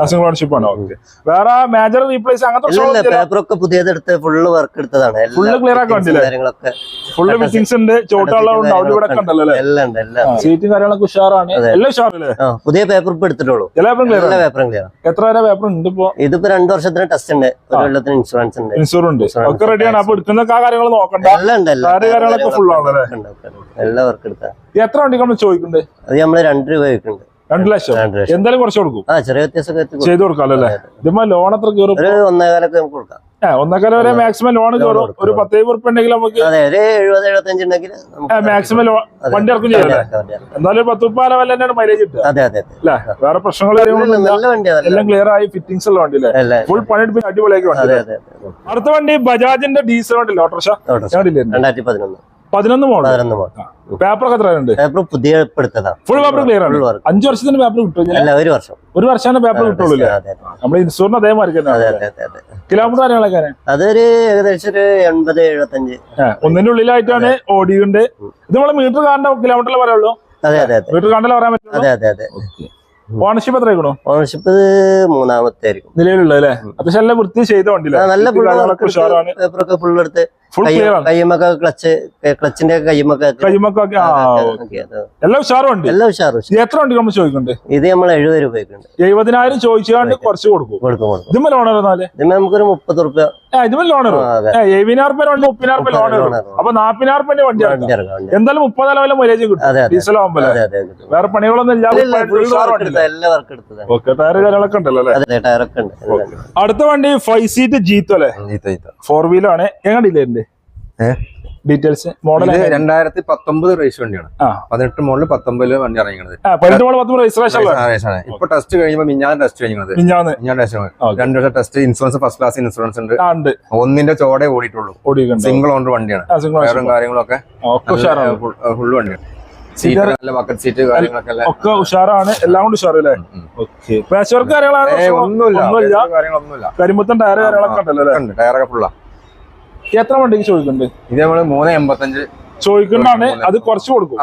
ആണ്? ഓക്കെ വേറെ മേജർ റീപ്ലേസ് അങ്ങനത്തെ പേപ്പർ ഒക്കെ പേപ്പറൊക്കെ പുതിയതെടുത്ത് ഫുള്ള് വർക്ക് എടുത്തതാണ്. ഫുള്ള് ക്ലിയർ ആക്കി? കാര്യങ്ങളൊക്കെ ഫുള്ള് ഫിറ്റിംഗ്സ് ഉണ്ട് ചോട്ടുള്ള അവിടെ ഇവിടെ ഉണ്ടല്ലോ? എല്ലാം ഉണ്ട് എല്ലാം. സീറ്റും കാര്യങ്ങളൊക്കെ ഉഷാറാണ്. എല്ലാം ഉഷാറല്ലേ പുതിയ പേപ്പർ ഇപ്പൊ എടുത്തിട്ടുള്ളൂ. എല്ലാ പേപ്പറും ക്ലിയർ എത്ര വരെ പേപ്പർ ഉണ്ട് ഇപ്പോ? ഇതിപ്പോ രണ്ടു വർഷത്തിന് ടെസ്റ്റ് ഉണ്ട്. ഒരു കൊല്ലത്തിന് ഇൻഷുറൻസ് ഉണ്ട്. ഇൻഷുറൻസ് ഉണ്ട്. ഒക്കെ റെഡിയാണ് അപ്പൊ എടുക്കുന്ന കാര്യങ്ങൾ നോക്കണ്ട. എല്ലാം ഉണ്ട് കാര്യങ്ങളൊക്കെ? ഉണ്ട്, എല്ലാം വർക്ക് എടുത്താ. എത്ര വണ്ടിക്ക് നമ്മൾ ചോദിക്കുന്നുണ്ട്? അത് നമ്മൾ രണ്ട് രൂപ വെക്കുന്നുണ്ട് രണ്ട് ലക്ഷം. എന്തായാലും കുറച്ച് കൊടുക്കും. ചെറിയ വ്യത്യാസമൊക്കെ. ചെയ്ത് കൊടുക്കാം അല്ലേ? ഇതുമ്പോ ലോൺ എത്ര കയറും. ഒന്നേകാലൊക്കെ നമുക്ക് കൊടുക്കാം. ഒന്നേക്കാല വരെ മാക്സിമം ലോൺ കയറും. ഒരു പത്തേഴ് ഉറുപ്പ് ഉണ്ടെങ്കിൽ നമുക്ക് എഴുപത് എഴുപത്തഞ്ച് ഉണ്ടെങ്കിൽ മാക്സിമം ലോൺ വണ്ടി ഇറക്കും ചെയ്യാം അല്ലേ? എന്തായാലും ഒരു പത്ത് മുപ്പത് ലെവൽ തന്നെയാണ് മൈലേജ് കിട്ടുക. അതെ അതെ അതെ. വേറെ പ്രശ്നങ്ങൾ എല്ലാം ക്ലിയർ ആയി ഫിറ്റിംഗ്സ് ഉള്ള വണ്ടി അല്ലേ ഫുൾ പണിയെടുപ്പിന് അടിപൊളിയാക്കി വണ്ടി അല്ലേ? അടുത്ത വണ്ടി ബജാജിന്റെ ഡീസൽ വണ്ടി ഓട്ടോറിക്ഷ? രണ്ടായിരത്തി പതിനൊന്ന്. പതിനൊന്ന് മോഡൽ പതിനൊന്ന് മോഡൽ എത്ര ഉണ്ട് പേപ്പർ പുതിയ ഇപ്പൊ ഫുൾ പേപ്പർ ക്ലിയർ ആണ് അഞ്ച് വർഷത്തിന്റെ പേപ്പർ കിട്ടും ഒരു വർഷം. ഒരു വർഷമാണ് പേപ്പർ കിട്ടുള്ളൂ നമ്മൾ ഇൻഷൂറിന് അതേമാതിരി അതെ അതെ അതെ അതെ. കിലോമീറ്റർ കാര്യങ്ങളൊക്കെ അതൊരു ഏകദേശം ഒരു എൺപത് എഴുപത്തഞ്ച്. ഒന്നിന്റെ ഉള്ളിലായിട്ടാണ് ഓടിയുണ്ട് ഇത് നമ്മൾ മീറ്റർ കാണേണ്ട കിലോമീറ്ററിൽ പറയുള്ളൂ അതെ അതെ മീറ്റർ കാണാൻ പറയാൻ പറ്റും അതെ അതെ അതെ. ഓണർഷിപ്പ് എത്ര ആയിക്കണോ ഓണർഷിപ്പ് മൂന്നാമത്തെ ആയിരിക്കും. നിലവിലുള്ളത് അല്ലേ? അത്യാവശ്യം നല്ല വൃത്തി ചെയ്ത വണ്ടിയില്ല നല്ല പേപ്പറൊക്കെ ഫുൾ എടുത്ത് കയ്യുമൊക്കെ ക്ലച്ച് ക്ലച്ചിന്റെ കയ്യുമൊക്കെ. എല്ലാം ഉഷാറും ഉണ്ട്. എല്ലാം ഉഷാറ് ഉഷാറ്. ഇത് എത്ര നമ്മൾ ചോദിക്കുന്നുണ്ട്? ഇത് നമ്മൾ എഴുപത് രൂപയ്ക്കുണ്ട്. എഴുപതിനായിരം ചോദിച്ചാണ്ട് കുറച്ച് കൊടുക്കും. കൊടുക്കും കൊടുക്കും. ഇതുമ്മ ലോൺ ഇരുന്നാൽ ഇതിന് നമുക്കൊരു മുപ്പത് റുപ്യ. ഇതുമ്മ ലോൺ ആ, അതെ. എഴുപതിനായിരം രൂപ മുപ്പതിനായിരം രൂപ ലോൺ മുപ്പതിനായിരം loan അപ്പൊ നാപ്പതിനായിരം രൂപ വണ്ടി എന്തായാലും മൈലേജ് കിട്ടും. ഡീസൽ ആകുമ്പോൾ. വേറെ പണികളൊന്നും ഇല്ല? എടുത്തതാ, എല്ലാ വർക്ക് എടുത്തതാണ് ഓക്കെ ടയർ കാര്യങ്ങളൊക്കെ ഉണ്ടല്ലോ അല്ലേ? അതെ ടയറൊക്കെ ഉണ്ട്. അടുത്ത വണ്ടി ഫൈവ് സീറ്റ് ജീത്തോ അല്ലേ? ഫോർ ആണ്. എങ്ങനെ ഏ? ഡീറ്റെയിൽസ് മോഡൽ രണ്ടായിരത്തി പത്തൊമ്പത് റേസ് വണ്ടിയാണ്. പതിനെട്ട് മോഡൽ പത്തൊമ്പതിൽ വണ്ടി ഇറങ്ങിയത് മോഡൽ ഇപ്പൊ ടെസ്റ്റ് കഴിയുമ്പോൾ മിഞ്ഞാൻ ടെസ്റ്റ് കഴിഞ്ഞത്. മിഞ്ഞാൻ ടെസ്റ്റ്. രണ്ടു വർഷം test insurance first class insurance ഉണ്ട്. ഒന്നിന്റെ ചോടെ ഓടിയിട്ടുള്ളൂ. സിംഗിൾ ഓണർ വണ്ടിയാണ്. വയറും കാര്യങ്ങളൊക്കെ. ഫുൾ വണ്ടിയാണ്. ഒക്കെ ഉഷാറാണ്. എല്ലാം കൊണ്ട് ഉഷാറല്ലേ ഓക്കെ കാര്യങ്ങളാണ് ഏ ഒന്നുമില്ല. കരിമ്പത്തൻ ടയർ കാര്യങ്ങളൊക്കെ ഉണ്ടല്ലോ ടയറൊക്കെ ഫുള്ളാ എത്ര വണ്ടിക്ക് ചോദിക്കുന്നുണ്ട്? ഇത് നമ്മൾ മൂന്ന് എൺപത്തഞ്ച്. ചോദിക്കുന്നതാണ്. അത് കുറച്ച് കൊടുക്കും.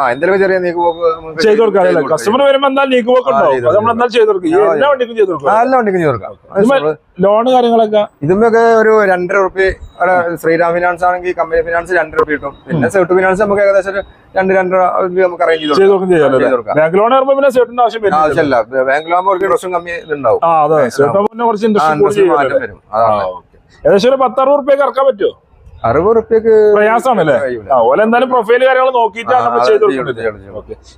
ചെയ്ത് കൊടുക്കാം കസ്റ്റമർ വരുമ്പോ എന്തായാലും നീക്ക് പോക്ക് ഉണ്ടാവും. നമ്മൾ എന്തായാലും ചെയ്ത് കൊടുക്കും. എല്ലാ വണ്ടിക്കും ചെയ്ത് കൊടുക്കും. എല്ലാ വണ്ടിക്കും ചെയ്ത് കൊടുക്കാം. ലോൺ കാര്യങ്ങളൊക്കെ? ഇതുമൊക്കെ ഒരു രണ്ടര റുപ്യ ശ്രീരാം ഫിനാൻസ് ആണെങ്കിൽ കമ്പനി ഫിനാൻസ് രണ്ടര റുപ്യ കിട്ടും. പിന്നെ സെട്ട് ഫിനാൻസ് നമുക്ക് ഏകദേശം രണ്ട് രണ്ടര നമുക്ക് അറേഞ്ച് ചെയ്ത് കൊടുക്കാം. ബാങ്ക് ലോൺ വരുമ്പോ പിന്നെ സെട്ടിന്റെ ആവശ്യം വരും ബാങ്ക് ലോൺ കമ്മി ഇതുണ്ടാവും. അതെ. സേട്ടാ കുറച്ച് ഇൻട്രസ്റ്റ് മാറ്റം വരും. അതാണ്. ഏകദേശം ഒരു പത്താറ് അറുപത് ഇറക്കാൻ പറ്റുമോ അറുപത് റുപ്യക്ക് പ്രയാസമാണല്ലേ ഓല എന്തായാലും പ്രൊഫൈൽ കാര്യങ്ങൾ നോക്കിയിട്ടാണ് ചെയ്ത് കൊടുക്കുന്നത്.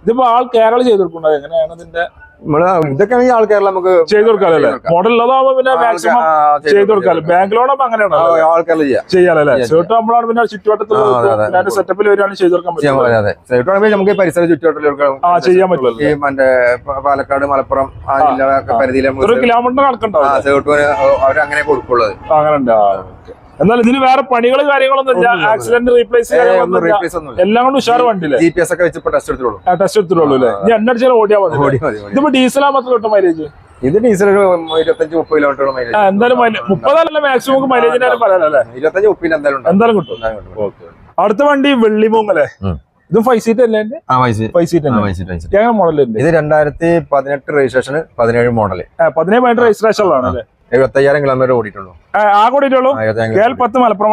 ഇതിപ്പോ ആൾ കേരള ചെയ്ത് കൊടുക്കുന്നത് എങ്ങനെയാണ് ഇതിന്റെ ഇതൊക്കെ ആണെങ്കിൽ ആൾക്കാരിൽ നമുക്ക് ചെയ്ത് കൊടുക്കാല്ലേ മോഡൽ ഉള്ളതാവുമ്പോ പിന്നെ മാക്സിമം ചെയ്തു കൊടുക്കാല്ലോ ബാങ്ക് ലോണും അങ്ങനെയാണോ? ആൾക്കാരിൽ ചെയ്യാം. ചെയ്യാലല്ലേ ചെയ്യാം, നമ്മളാണ് പിന്നെ ചുറ്റുവട്ടത്തിൽ. സെറ്റപ്പിൽ വരികയാണ് ചെയ്ത് കൊടുക്കാൻ പറ്റും നമുക്ക് പരിസര ചുറ്റുവട്ടത്തിലൊക്കെ ആ ചെയ്യാൻ പറ്റില്ല ഈ മറ്റേ പാലക്കാട് മലപ്പുറം ആ ജില്ലകളൊക്കെ പരിധിയിലെ കിലോമീറ്റർ കണക്കുണ്ടാവും സേട്ടുവിന് അവരങ്ങനെ കൊടുക്കുള്ളത്. അങ്ങനെ ഉണ്ട് ആ, okay. എന്നാൽ ഇതിന് വേറെ പണികൾ കാര്യങ്ങളൊന്നും ഇല്ല. ആക്സിഡന്റ് റീപ്ലേസ് എല്ലാം കൊണ്ട് ഉഷാർ വണ്ടിയില്ലേ ജി പി എസ് ഒക്കെ വെച്ചപ്പോ ടെസ്റ്റ് എടുത്തിട്ടുള്ളൂ. ടെസ്റ്റ് എടുത്തിട്ടുള്ളൂ അല്ലേ? ഞാൻ എണ്ണടിച്ചാൽ ഓടിയാൽ മതി. ഇതിപ്പോ ഡീസലാ മാത്രം കിട്ടും മൈലേജ് ഇത് ഡീസൽ ഇരുപത്തഞ്ച് മുപ്പത് കിലോമീറ്റർ മൈലേജ് എന്തായാലും മുപ്പതല്ല മാക്സിമം മൈലേജിന്റെ കാര്യം പറയാനല്ലേ ഇരുപത്തഞ്ച് മുപ്പതിന് എന്തായാലും. എന്തായാലും കിട്ടും. അടുത്ത വണ്ടി വെള്ളിമൂങ്ങല്ലേ ഇത് ഫൈവ് സീറ്റ് അല്ലേ ഫൈവ് സീറ്റ് മോഡൽ ഇത് രണ്ടായിരത്തി പതിനെട്ട് രജിസ്ട്രേഷൻ പതിനേഴ് മോഡൽ പതിനേഴ് പതിനെട്ട് രജിസ്ട്രേഷനിലാണ് അല്ലേ എഴുപത്തയ്യായിരം കിലോമീറ്റർ ഓടിയിട്ടുള്ളൂ. ആ കൂടിയിട്ടുള്ളൂ. പത്ത് മലപ്പുറം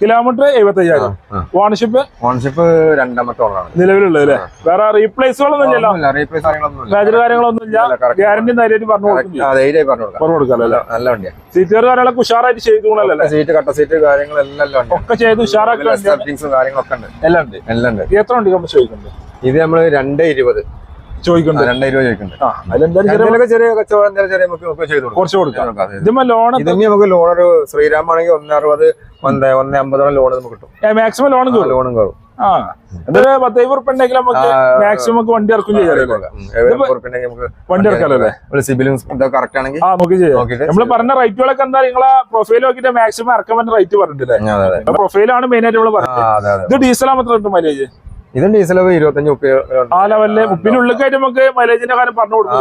കിലോമീറ്റർ എഴുപത്തി അയ്യായിരം. ഓണർഷിപ്പ് ഓണർഷിപ്പ് രണ്ടാമത്തെ ഓണറാണ് നിലവിലുള്ളത് അല്ലേ? വേറെ റീപ്ലേസുകളൊന്നും ഇല്ലല്ലോ? റീപ്ലേസ് കാര്യങ്ങളൊന്നും ഇല്ല. ഗ്യാരണ്ടി ധൈര്യമായിട്ട് പറഞ്ഞു കൊടുക്കും പറഞ്ഞു കൊടുക്കാം. പറഞ്ഞു കൊടുക്കാമല്ലോ നല്ല കാര്യങ്ങളൊക്കെ ഉഷാറായിട്ട് ചെയ്തുകൊള്ളല്ലേ സീറ്റ് കട്ട സീറ്റ് കാര്യങ്ങളെല്ലാം ഒക്കെ ചെയ്ത് ഉഷാറാക്കി കാര്യങ്ങളൊക്കെ ഉണ്ട്. എല്ലാം ഉണ്ട് എല്ലാം ഉണ്ട്. എത്ര വണ്ടി നമ്മൾ ചോദിക്കുന്നുണ്ട്? ഇത് നമ്മൾ രണ്ട് ഇരുപത്. ചോദിക്കുന്നുണ്ട്. അതിലെന്തായാലും ചെറിയ ചെറിയ കച്ചവടം എന്തെങ്കിലും ചെറിയ നമുക്ക് ചെയ്ത് കൊടുക്കാം. കുറച്ച് കൊടുക്കാം. കൊടുക്കാം. ഇത് ഇതിമ്മ ലോൺ ഇതിന് നമുക്ക് ലോൺ ഒരു ശ്രീരാം ആണെങ്കിൽ ഒന്ന് അറുപത് ഒന്ന് ഒന്ന് അമ്പതോളം ലോൺ നമുക്ക് കിട്ടും. മാക്സിമം ലോൺ കയറും ലോണും കയറും ആ എന്തൊരു പത്തൈവ് ഉറുപ്പ് ഉണ്ടെങ്കിൽ നമുക്ക് മാക്സിമം നമുക്ക് വണ്ടി ഇറക്കും. സിബിലും കറക്റ്റ് ആണെങ്കിൽ ആ നമുക്ക് ചെയ്യാം. പറഞ്ഞ റേറ്റുകളൊക്കെ എന്താ നിങ്ങളെ പ്രൊഫൈൽ നോക്കിട്ട് മാക്സിമം ഇറക്കാൻ പറ്റുന്ന റേറ്റ് പറഞ്ഞിട്ടില്ലേ? പ്രൊഫൈലാണ് മെയിൻ ആയിട്ട് പറഞ്ഞത്. ഇത് ഡീസലാ മാത്രം കിട്ടും മൈലേജ് ഇതും ഡീസൽ ഇരുപത്തഞ്ച് ആ ലെവലിൽ ഉപ്പിനുള്ളിൽ കയറ്റി നമുക്ക് മൈലേജിന്റെ കാര്യം പറഞ്ഞു കൊടുക്കും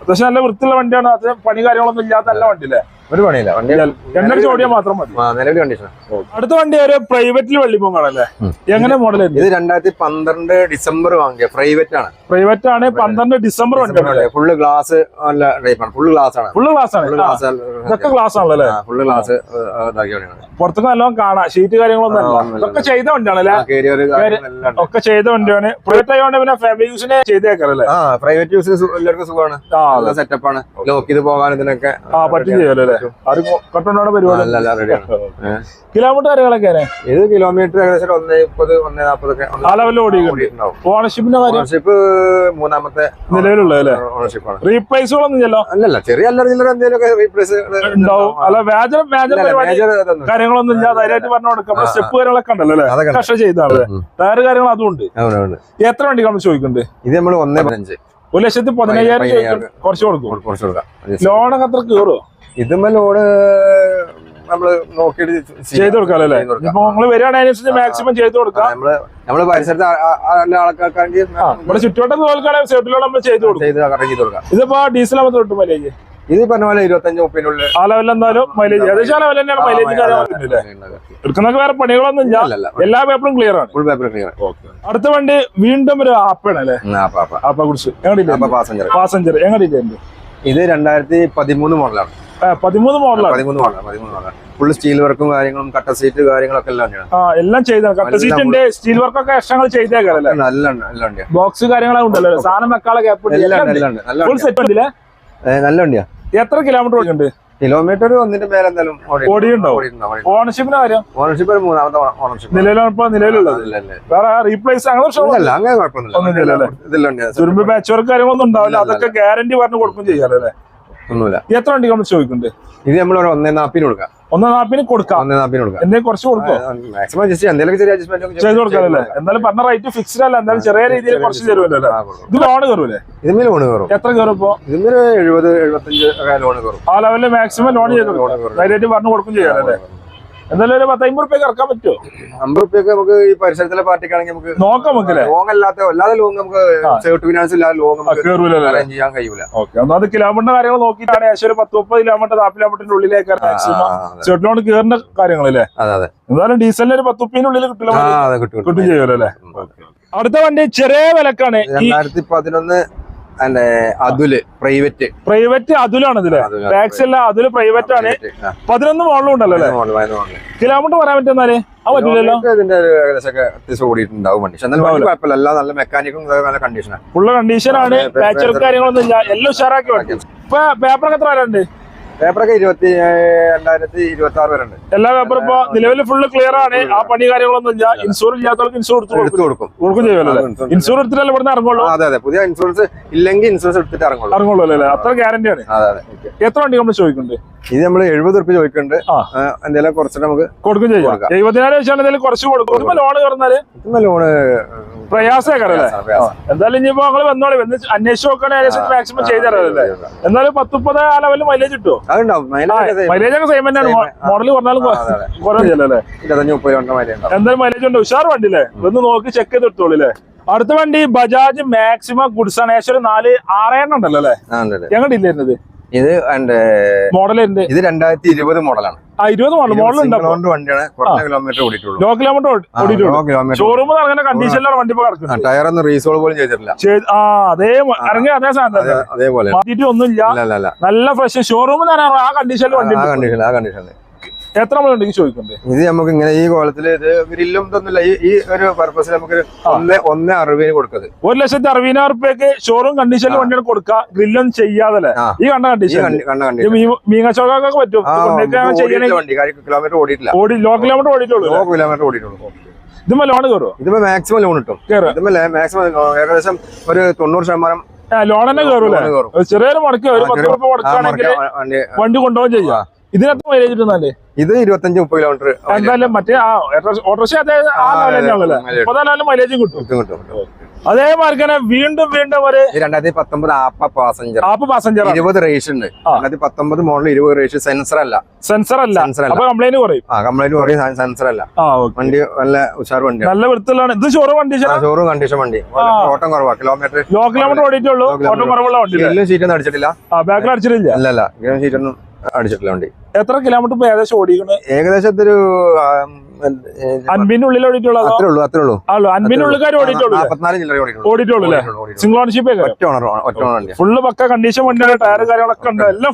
അത്യാവശ്യം നല്ല വൃത്തിയുള്ള വണ്ടിയാണ്. അത് പണി കാര്യങ്ങളൊന്നും ഇല്ലാത്ത നല്ല വണ്ടി അല്ലേ ഒരു പണിയില്ല. വണ്ടി എണ്ണടിച്ച് ഓടിയാൽ മാത്രം മതി. ആ, നിലവിൽ കണ്ടീഷൻ അടുത്ത വണ്ടി ഒരു പ്രൈവറ്റിൽ വെള്ളിപ്പോങ്ങളല്ലേ. എങ്ങനെ മോഡൽ ഇത് രണ്ടായിരത്തി പന്ത്രണ്ട് ഡിസംബർ വാങ്ങിയ പ്രൈവറ്റ് ആണ്. പ്രൈവറ്റ് ആണ് പന്ത്രണ്ട് ഡിസംബർ വണ്ടി ഫുള്ള് ഗ്ലാസ് നല്ല ടൈപ്പാണ് ഫുള്ള് ഗ്ലാസ് ആണ്. ഫുള്ള് ഗ്ലാസ് ആണ്. ഗ്ലാസ് ഇതൊക്കെ ഗ്ലാസ് ആണല്ലോ ഫുള്ള് ഗ്ലാസ് ഇതാക്കിയ വണ്ടിയാണ്. നല്ലോണം കാണാം. ഷീറ്റ് കാര്യങ്ങളൊന്നും. ഇതൊക്കെ ചെയ്ത വണ്ടിയാണല്ലേ. ഒക്കെ ചെയ്ത വണ്ടിയാണ്. പ്രൈവറ്റ് ആയതുകൊണ്ട് പിന്നെ ഫാമിലി യൂസിനെ ചെയ്തേക്കാറല്ലേ പ്രൈവറ്റ് യൂസിന് എല്ലാവർക്കും സുഖമാണ്. ആ സെറ്റപ്പ് ആണ്. ലോക്ക് ചെയ്ത് പോകാൻ ഇതിനൊക്കെ ആ പറ്റും ചെയ്യാലോ കിലോമീറ്റർ കാര്യങ്ങളൊക്കെ ഇത് കിലോമീറ്റർ ഏകദേശം ഒന്നേ മുപ്പത് ഒന്നേ നാപ്പതൊക്കെ ഓണർഷിപ്പിന്റെ കാര്യം? ഓണർഷിപ്പ് മൂന്നാമത്തെ ഓണർഷിപ്പാണ് റീപ്ലേസുകളൊന്നും ചെല്ലോ അല്ലല്ല ചെറിയ അല്ലറ ചില്ലറ എന്തെങ്കിലുമൊക്കെ റീപ്ലേസ് ഉണ്ടാവും. അല്ല മേജർ കാര്യങ്ങളൊന്നും ഇല്ല. ധൈര്യമായിട്ട് പറഞ്ഞു കൊടുക്കാം. സ്റ്റെപ്പ് കാര്യങ്ങളൊക്കെ ഉണ്ടല്ലോ അല്ലേ? കഷ്ട ചെയ്താണ്. ടയർ കാര്യങ്ങൾ അതും ഉണ്ട്. എത്ര വണ്ടി നമ്മൾ ചോദിക്കുന്നുണ്ട്? ഇത് നമ്മൾ ഒന്നേ പതിനഞ്ച്. ഒരു ലക്ഷത്തി പതിനയ്യായിരം കുറച്ച് കൊടുക്കാം. ലോണൊക്കെ അത്ര കയറുമോ ഇതുമ്മ ലോണ് നമ്മൾ നോക്കിയിട്ട് ചെയ്യാം. കൊടുക്കാം അല്ലേ ഇപ്പൊ നിങ്ങൾ വരികയാണെങ്കിൽ അതിനനുസരിച്ച് മാക്സിമം ചെയ്തു കൊടുക്കാം നമ്മൾ നമ്മൾ പരിസരത്ത് ആൾക്കാർക്കാണെങ്കിൽ ചുറ്റുവട്ടം നമ്മൾ ചെയ്തു കൊടുക്കും ചെയ്ത് കറക്റ്റ് ചെയ്ത് കൊടുക്കാം ഇതിപ്പോ ഡീസൽ ആകുമ്പോൾ കിട്ടും മൈലേജ് ഇത് പറഞ്ഞ പോലെ ഇരുപത്തഞ്ച് മുപ്പതിനുള്ളിൽ ആ ലെവലിൽ എന്തായാലും മൈലേജ് ഏകദേശം ആ ലെവലിൽ തന്നെയാണ് മൈലേജ് കാര്യങ്ങളൊക്കെ എടുക്കുന്നൊക്കെ വേറെ പണികളൊന്നും ഇല്ല എല്ലാ പേപ്പറും ക്ലിയർ ആണ് ഫുൾ പേപ്പർ ക്ലിയർ അടുത്ത വണ്ടി വീണ്ടും ഒരു ആപ്പാണ് അല്ലേ ആപ്പ കുറിച്ച് എങ്ങനെയില്ല പാസഞ്ചർ പാസഞ്ചർ എങ്ങനെ ഇത് രണ്ടായിരത്തി പതിമൂന്ന് മോഡലാണ് പതിമൂന്ന് മോഡലാണ്. പതിമൂന്ന് മോഡലാണ് പതിമൂന്ന് മോഡലാണ് ഫുൾ സ്റ്റീൽ വർക്കും കാര്യങ്ങളും കട്ട സീറ്റ് കാര്യങ്ങളൊക്കെ എല്ലാം. ആ എല്ലാം ചെയ്താണ് കട്ട സീറ്റ് സ്റ്റീൽ വർക്ക് ഒക്കെ ഇഷ്ടങ്ങൾ ചെയ്തേക്കാറല്ലേ നല്ല നല്ല ബോക്സ് കാര്യങ്ങളൊക്കെ ഉണ്ടല്ലോ സാധനം വെക്കാളെ ഫുൾ. സെറ്റ് ഉണ്ടല്ലേ? നല്ല വണ്ടിയാ എത്ര കിലോമീറ്റർ ഓടിയുണ്ട് കിലോമീറ്റർ ഒന്നിന്റെ മേലെ എന്തായാലും ഓടിയിട്ടുണ്ടാവും. ഓണർഷിപ്പിന്റെ കാര്യം ഓണർഷിപ്പ് ഒരു മൂന്നാമത്തെ ഓണർഷിപ്പ് നിലവിലാണ് ഇപ്പൊ നിലവിലുള്ളത്. വേറെ റീപ്ലേസ് അങ്ങനെ അങ്ങനെ കുഴപ്പമൊന്നുമില്ല? ഇതെല്ലാം പാച്ച് വർക്ക് കാര്യങ്ങളൊന്നും ഉണ്ടാവില്ല. അതൊക്കെ ഗ്യാരണ്ടി പറഞ്ഞു കൊടുക്കും ചെയ്യാലോ അല്ലേ? ഒന്നുമില്ല. എത്ര വണ്ടി നമ്മൾ ചോദിക്കുന്നുണ്ട്? ഇത് നമ്മൾ ഒരു ഒന്നേ നാപ്പിന് കൊടുക്കാം. ഒന്നേ നാപ്പിന് കൊടുക്കാം. ഒന്നേ നാപ്പിന് കൊടുക്കാം. എന്തെങ്കിലും കുറച്ച് കൊടുക്കും മാക്സിമം അഡ്ജസ്റ്റ് എന്തെങ്കിലും ചെറിയ അഡ്ജസ്റ്റ്മെന്റ് ചെയ്ത് കൊടുക്കാമല്ലേ എന്തായാലും പറഞ്ഞ റേറ്റ് ഫിക്സ്ഡ് അല്ല. എന്തായാലും ചെറിയ രീതിയിൽ കുറച്ച് തരുമല്ലോ ഇത് ലോൺ കയറൂലേ? ഇതിന് ലോൺ കയറും. എത്ര കയറും ഇപ്പൊ? ഇതിന് എഴുപത് എഴുപത്തഞ്ച് ലോൺ കയറും. ആ ലെവലിൽ മാക്സിമം ലോൺ ചെയ്ത് ലോണ് പറഞ്ഞു കൊടുക്കും ചെയ്യാലല്ലേ എന്തായാലും ഒരു പത്തമ്പത് റുപ്യ ഇറക്കാൻ പറ്റുമോ അമ്പത് റുപ്യൊക്കെ നമുക്ക് ഈ പരിസരത്തിലെ പാർട്ടിക്കാണെങ്കിൽ നമുക്ക് നോക്കാം നമുക്ക് ലോങ് അല്ലാത്ത അല്ലാതെ ലോങ് നമുക്ക്. സേഫ്റ്റി ഫിനാൻസ് ഇല്ലാതെ ലോങ് അറേഞ്ച് ചെയ്യാൻ കഴിയൂല. ഓക്കെ ഒന്നാമത് കിലോമീറ്ററിന്റെ കാര്യങ്ങൾ നോക്കിയിട്ടാണ് ഏകദേശം ഒരു പത്ത് മുപ്പത് കിലോമീറ്റർ നാല് കിലോമീറ്ററിന്റെ ഉള്ളിലേക്ക് മാക്സിമം. ലോൺ കയറുന്ന കാര്യങ്ങളല്ലേ? എന്തായാലും ഡീസലിന് ഒരു പത്ത് മുപ്പതിന്റെ ഉള്ളിൽ കിട്ടില്ല കിട്ടും ചെയ്യൂലേ ചെയ്യുമല്ലോ അല്ലേ അടുത്ത വണ്ടി ചെറിയ വിലക്കാണ്. രണ്ടായിരത്തി പതിനൊന്ന് അതുൽ പ്രൈവറ്റ്. പ്രൈവറ്റ് അതുലാണ് ഇതിൽ. ടാക്സ് അല്ല അതിൽ പ്രൈവറ്റ് ആണ് പതിനൊന്ന് മോളിലും ഉണ്ടല്ലോ അല്ലേ കിലോമീറ്റർ പറയാൻ പറ്റുന്നാൽ ആ പറ്റില്ലല്ലോ. ഇതിന്റെ ഏകദേശം കുഴപ്പമില്ല. നല്ല മെക്കാനിക്കും നല്ല കണ്ടീഷനാണ് ഫുള്ള് കണ്ടീഷൻ ആണ്. കാര്യങ്ങളൊന്നും ഇല്ല എല്ലാം ഉഷാറാക്കി വണ്ടി. ഇപ്പൊ പേപ്പറൊക്കെ എത്ര വരണ്ട് പേപ്പറൊക്കെ ഇരുപത്തി രണ്ടായിരത്തി ഇരുപത്തി ആറ് വരെ എല്ലാ പേപ്പറും ഇപ്പൊ നിലവിൽ ഫുള്ള് ക്ലിയർ ആണ്. ആ പണി കാര്യങ്ങളൊന്നും ഇല്ല. ഇൻഷൂർ ഇല്ലാത്തവർക്ക് ഇൻഷൂർ എടുത്ത് കൊടുക്കും. കൊടുക്കും. ചെയ്യുമല്ലോ. ഇൻഷൂർ എടുത്തിട്ടല്ലേ ഇവിടുന്ന് ഇറങ്ങുള്ളൂ? അതെ അതെ. പുതിയ ഇൻഷുറൻസ് ഇല്ലെങ്കിൽ ഇൻഷുറൻസ് എടുത്തിട്ട് ഇറങ്ങുള്ളൂ. ഇറങ്ങുള്ളൂ അല്ലേ അത്ര ഗ്യാരണ്ടിയാണ് അതെ അതെ. എത്ര വണ്ടി നമ്മൾ ചോദിക്കുന്നുണ്ട്? ഇത് നമ്മൾ എഴുപത് ഉറുപ്പ് ചോദിക്കുന്നുണ്ട്. എന്തെങ്കിലും കുറച്ചിട്ട് നമുക്ക് കൊടുക്കും ചെയ്യാം. എഴുപതിനായിരം വെച്ചാൽ എന്തെങ്കിലും കുറച്ച് കൊടുക്കും. ലോൺ കയറുന്നാൽ? ലോണ് പ്രയാസമല്ലേ പ്രയാസം, പ്രയാസം. എന്തായാലും ഇനിയിപ്പോ ഞങ്ങൾ വന്നോളി. വന്ന് അന്വേഷിച്ച് നോക്കണേ ഏകദേശം മാക്സിമം ചെയ്തു തരാമല്ലേ എന്നാലും പത്ത് മുപ്പത് ആ ലെവലിൽ മൈലേജ് കിട്ടുമോ മൈലേജ് ഒക്കെ സെയിം തന്നെയാണ്. മോഡൽ പറഞ്ഞാലും. കുറവില്ലല്ലേ എന്തായാലും മൈലേജ് ഉണ്ട്. ഉഷാർ വണ്ടി അല്ലേ ഒന്ന് നോക്കി ചെക്ക് ചെയ്ത് എടുത്തോളൂ അല്ലേ? അടുത്ത വണ്ടി ബജാജ് മാക്സിമം ഗുഡ്സ് ആണ് ഏകദേശം നാല് ആറേണ്ണം ഉണ്ടല്ലോ അല്ലേ? ആ, ഇത് മോഡൽ ഉണ്ട് ഇത് രണ്ടായിരത്തി ഇരുപത് മോഡലാണ്. ഇരുപത് മോഡൽ വണ്ടിയാണ്. കുറഞ്ഞ കിലോമീറ്റർ ഓടിയിട്ടുള്ളൂ. ലോ കിലോമീറ്റർ ഓടിയിട്ടുള്ളൂ. ഷോറൂം ഷോറൂമിൽ അങ്ങനെ കണ്ടീഷനിലാണ് വണ്ടി ഇപ്പൊ കിടക്കുന്നത്. ടയർ ഒന്നും റീസോൾ പോലും ചെയ്തിട്ടില്ല. അതേ ഇറങ്ങി അതേ സാധനം അതേപോലെ. ഒന്നുമില്ല. ഇല്ല നല്ല ഫ്രഷ് ഷോറൂമിൽ തന്നെ ആ കണ്ടീഷനിൽ വണ്ടി ആ കണ്ടീഷനിൽ ആ കണ്ടീഷൻ എത്ര ഉണ്ടെങ്കിൽ ചോദിക്കണ്ടേ? ഇത് നമുക്ക് ഇങ്ങനെ ഈ കോളത്തിൽ ഇത് ഗ്രില്ലും ഇതൊന്നുമില്ല. ഈ ഒരു പർപ്പസിൽ നമുക്ക് ഒന്ന് ഒന്ന് അറുപതിന് കൊടുക്കുന്നത് ഒരു ലക്ഷത്തി അറുപതിനായിരം റുപ്യക്ക് ഷോറൂം കണ്ടീഷനിൽ വണ്ടിയാണ് കൊടുക്കുക. ഗ്രില്ലും ചെയ്യാതെ. ഈ കണ്ട കണ്ടീഷൻ കണ്ടി- കണ്ട കണ്ടീഷൻ മീങ്ങച്ചോക്കൊക്കെ പറ്റും. കിലോമീറ്റർ ഓടിയിട്ടില്ല. ഓടി ലോ കിലോമീറ്റർ ഓടിയിട്ടുള്ളൂ ലോ കിലോമീറ്റർ ഓടിയിട്ടുള്ളൂ. ഇതുമ്പോ ലോൺ കയറുമോ ഇതിപ്പോ മാക്സിമം ലോൺ കിട്ടും. ഇതിപ്പോ മാക്സിമം ഏകദേശം ഒരു തൊണ്ണൂറ് ശതമാനം ലോൺ തന്നെ കയറൂലേ ചെറിയൊരു മുടക്കി ഒരു പത്ത് റുപ്യ മുടക്കുകയാണെങ്കിൽ വണ്ടി കൊണ്ടുപോകാൻ ചെയ്യാം. ഇതിനെത്ര മൈലേജ് കിട്ടുന്നല്ലേ ഇത് ഇരുപത്തഞ്ച് മുപ്പത് കിലോമീറ്റർ എന്തായാലും മറ്റേ ആ ഓട്ടോറിക്ഷ അതേ ആ അതെ, അതെ. മൈലേജും കിട്ടും. കിട്ടും കിട്ടും കിട്ടും. വീണ്ടും വീണ്ടും ഒരു രണ്ടായിരത്തി പത്തൊമ്പത് ആപ്പ പാസഞ്ചർ ആപ്പ് പാസഞ്ചർ ഇരുപത് റേഷൻ ഉണ്ട്. രണ്ടായിരത്തി പത്തൊമ്പത് മോഡൽ ഇരുപത് റേഷൻ സെൻസർ അല്ല. സെൻസർ അല്ല. സെൻസർ അല്ല. കംപ്ലൈന്റ് കുറയും. ആ കംപ്ലൈന്റ് പറയും സെൻസർ അല്ല. വണ്ടി നല്ല ഉഷാർ വണ്ടി നല്ല വൃത്തിയിലാണ് ഇത് ഷോറൂം കണ്ടീഷൻ ഷോറൂം കണ്ടീഷൻ വണ്ടി. ഓട്ടം കുറവാ. കിലോമീറ്റർ ലോ കിലോമീറ്റർ ഓടിയിട്ടുള്ളൂ. ഓട്ടം കുറവുള്ള വണ്ടി എല്ലാം ഷീറ്റ് ഒന്നും അടിച്ചിട്ടില്ല. ബാക്കിൽ അടിച്ചിട്ടില്ല? അല്ല അല്ല ഗ്രീൻ ഷീറ്റ് ഒന്നും അടിച്ചിട്ടില്ല വണ്ടി. എത്ര കിലോമീറ്റർ ഇപ്പൊ ഏകദേശം ഓടിക്കണേ ഏകദേശം ഇതൊരു ഉള്ളിൽ ഓടിയിട്ടുള്ളൂ അതോ? അത്രേ ഉള്ളൂ അത്രേ ഓടിയിട്ടുള്ളൂ ഓടിയിട്ടുള്ളൂ. അല്ലേ. സിംഗിൾ ഫുള്ള് പക്ക കണ്ടീഷൻ വണ്ടിയുടെ ടയർ കാര്യങ്ങളൊക്കെ ഉണ്ട്. എല്ലാം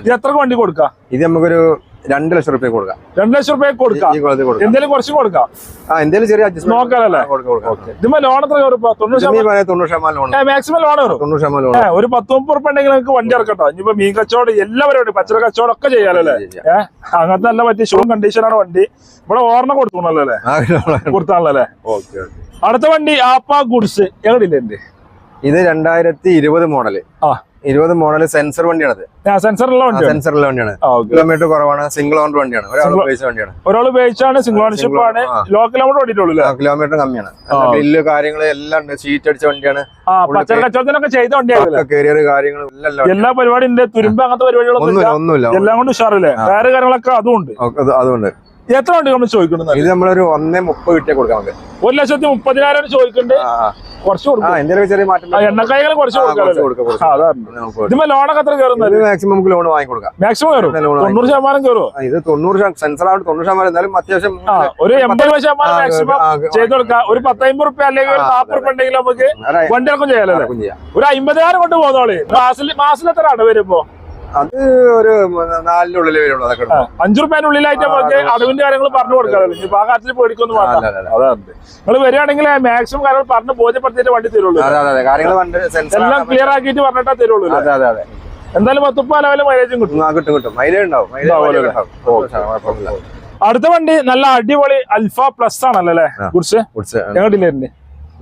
ഇത് എത്ര വണ്ടി കൊടുക്കാം? ഇത് നമുക്കൊരു രണ്ട് ലക്ഷം റുപ്യ കൊടുക്കാം. രണ്ട് ലക്ഷം റുപ്യ കൊടുക്കാം. എന്തെങ്കിലും കുറച്ച് കൊടുക്കാം. ആ എന്തെങ്കിലും ചെറിയ ഇതുമ്പോ ലോൺ എത്ര ലോൺ. മാക്സിമം ലോൺ കയറും തൊണ്ണൂറ് ശതമാനം ലോൺ. ഏ, ഒരു പത്ത് മുപ്പത് റുപ്യ ഉണ്ടെങ്കിൽ നിങ്ങൾക്ക് വണ്ടി ഇറക്കട്ടോ. ഇനിയിപ്പോ മീൻ കച്ചവടം എല്ലാവരും പച്ചര പച്ചക്കറി കച്ചവടം ഒക്കെ ചെയ്യാലല്ലേ ഏഹ് അങ്ങനത്തെ നല്ല പറ്റിയ ഷൂ കണ്ടീഷനാണ് വണ്ടി. ഇവിടെ ഓർണ കൊടുക്കണല്ലോ അല്ലേ? കൊടുത്താണല്ലോ അല്ലേ? അടുത്ത വണ്ടി ആപ്പാ ഗുഡ്സ്. എവിടെയില്ലേ എന്റെ ഇത് രണ്ടായിരത്തി ഇരുപത് മോഡൽ ആ. ഇരുപത് മോഡൽ സെൻസർ വണ്ടിയാണത്. സെൻസറുള്ള വണ്ടി സെൻസറുള്ള വണ്ടിയാണ്. കിലോമീറ്റർ കുറവാണ് സിംഗിൾ ഓണർ വണ്ടിയാണ്. ഒരാൾ Single- ഉപയോഗിച്ച വണ്ടിയാണ്. ഒരാൾ ഉപയോഗിച്ചാണ് സിംഗിൾ ഓണർഷിപ്പ് ആണ്. ലോ കിലോമീറ്റർ ഓടിയിട്ടുള്ളൂ കിലോമീറ്റർ കമ്മിയാണ്. ബില്ല് കാര്യങ്ങൾ എല്ലാം ഉണ്ട്. സീറ്റ് അടിച്ച വണ്ടിയാണ്. കച്ചവടത്തിനൊക്കെ ചെയ്ത വണ്ടിയാണ് കരിയർ കാര്യങ്ങൾ എല്ലാം പരിപാടിയും തുരുമ്പ് അങ്ങനത്തെ പരിപാടികളൊന്നും ഇല്ല. ഒന്നുമില്ല എല്ലാം കൊണ്ട് ഉഷാറില്ലേ? കാര്യങ്ങളൊക്കെ അതും ഉണ്ട്. അതുകൊണ്ട് എത്ര വണ്ടി നമ്മൾ ചോദിക്കുന്നത് ഇത് നമ്മളൊരു ഒന്നേ മുപ്പത് കിട്ടിയാൽ കൊടുക്കാം നമുക്ക് ഒരു ലക്ഷത്തി മുപ്പതിനായിരം ചോദിക്കുന്നുണ്ട്. കുറച്ച് കൊടുക്കും. എണ്ണക്കായകൾ കുറച്ച് കൊടുക്കാം ലോണൊക്കെ എത്ര കയറുന്നത്? മാക്സിമം നമുക്ക് ലോൺ വാങ്ങിക്കൊടുക്കാം മാക്സിമം കയറും? തൊണ്ണൂറ് ശതമാനം കയറും ആ, ഇത് തൊണ്ണൂറ് സെൻസർ ആവട്ടെ തൊണ്ണൂറ് ശതമാനം എന്നാലും അത്യാവശ്യം ഒരു എൺപത് ശതമാനം മാക്സിമം ചെയ്ത് കൊടുക്കാം. ഒരു പത്തമ്പത് റുപ്യ അല്ലെങ്കിൽ ഒരു നാപ്പത് റുപ്യ ഉണ്ടെങ്കിൽ നമുക്ക് വണ്ടി ഇറക്കും ചെയ്യാലോ ചെയ്യാം. ഒരു അമ്പതിനായിരം കൊണ്ട് പോകുന്നോളി മാസത്തിൽ മാസത്തിൽ എത്ര ആണ് വരുമ്പോ അത് ഒരു നാലിനുള്ളിലേ ഉള്ളിൽ വരുള്ളൂ അതൊക്കെ അഞ്ചു റുപ്യന്റെ ഉള്ളിലായിട്ട് നമുക്ക് അടവിന്റെ കാര്യങ്ങൾ പറഞ്ഞു കൊടുക്കാറില്ല ഇപ്പൊ ആ കാര്യത്തിൽ പേടിക്കൊന്നും. അതാണ് നിങ്ങൾ വരികയാണെങ്കിൽ മാക്സിമം കാര്യങ്ങൾ പറഞ്ഞ് ബോധ്യപ്പെടുത്തിയിട്ട് വണ്ടി തരുള്ളൂ എല്ലാം ക്ലിയർ ആക്കിയിട്ട് പറഞ്ഞിട്ടാ തരുള്ളൂ അതെ അതെ അതെ. എന്തായാലും പത്തുപ്പാല ലെവലും മൈലേജും കിട്ടും. കിട്ടും കിട്ടും. മൈലേജ് ഉണ്ടാവും? അടുത്ത വണ്ടി നല്ല അടിപൊളി അൽഫ പ്ലസ് ആണല്ലേ. കുറിച്ച് ഗുഡ്സ്.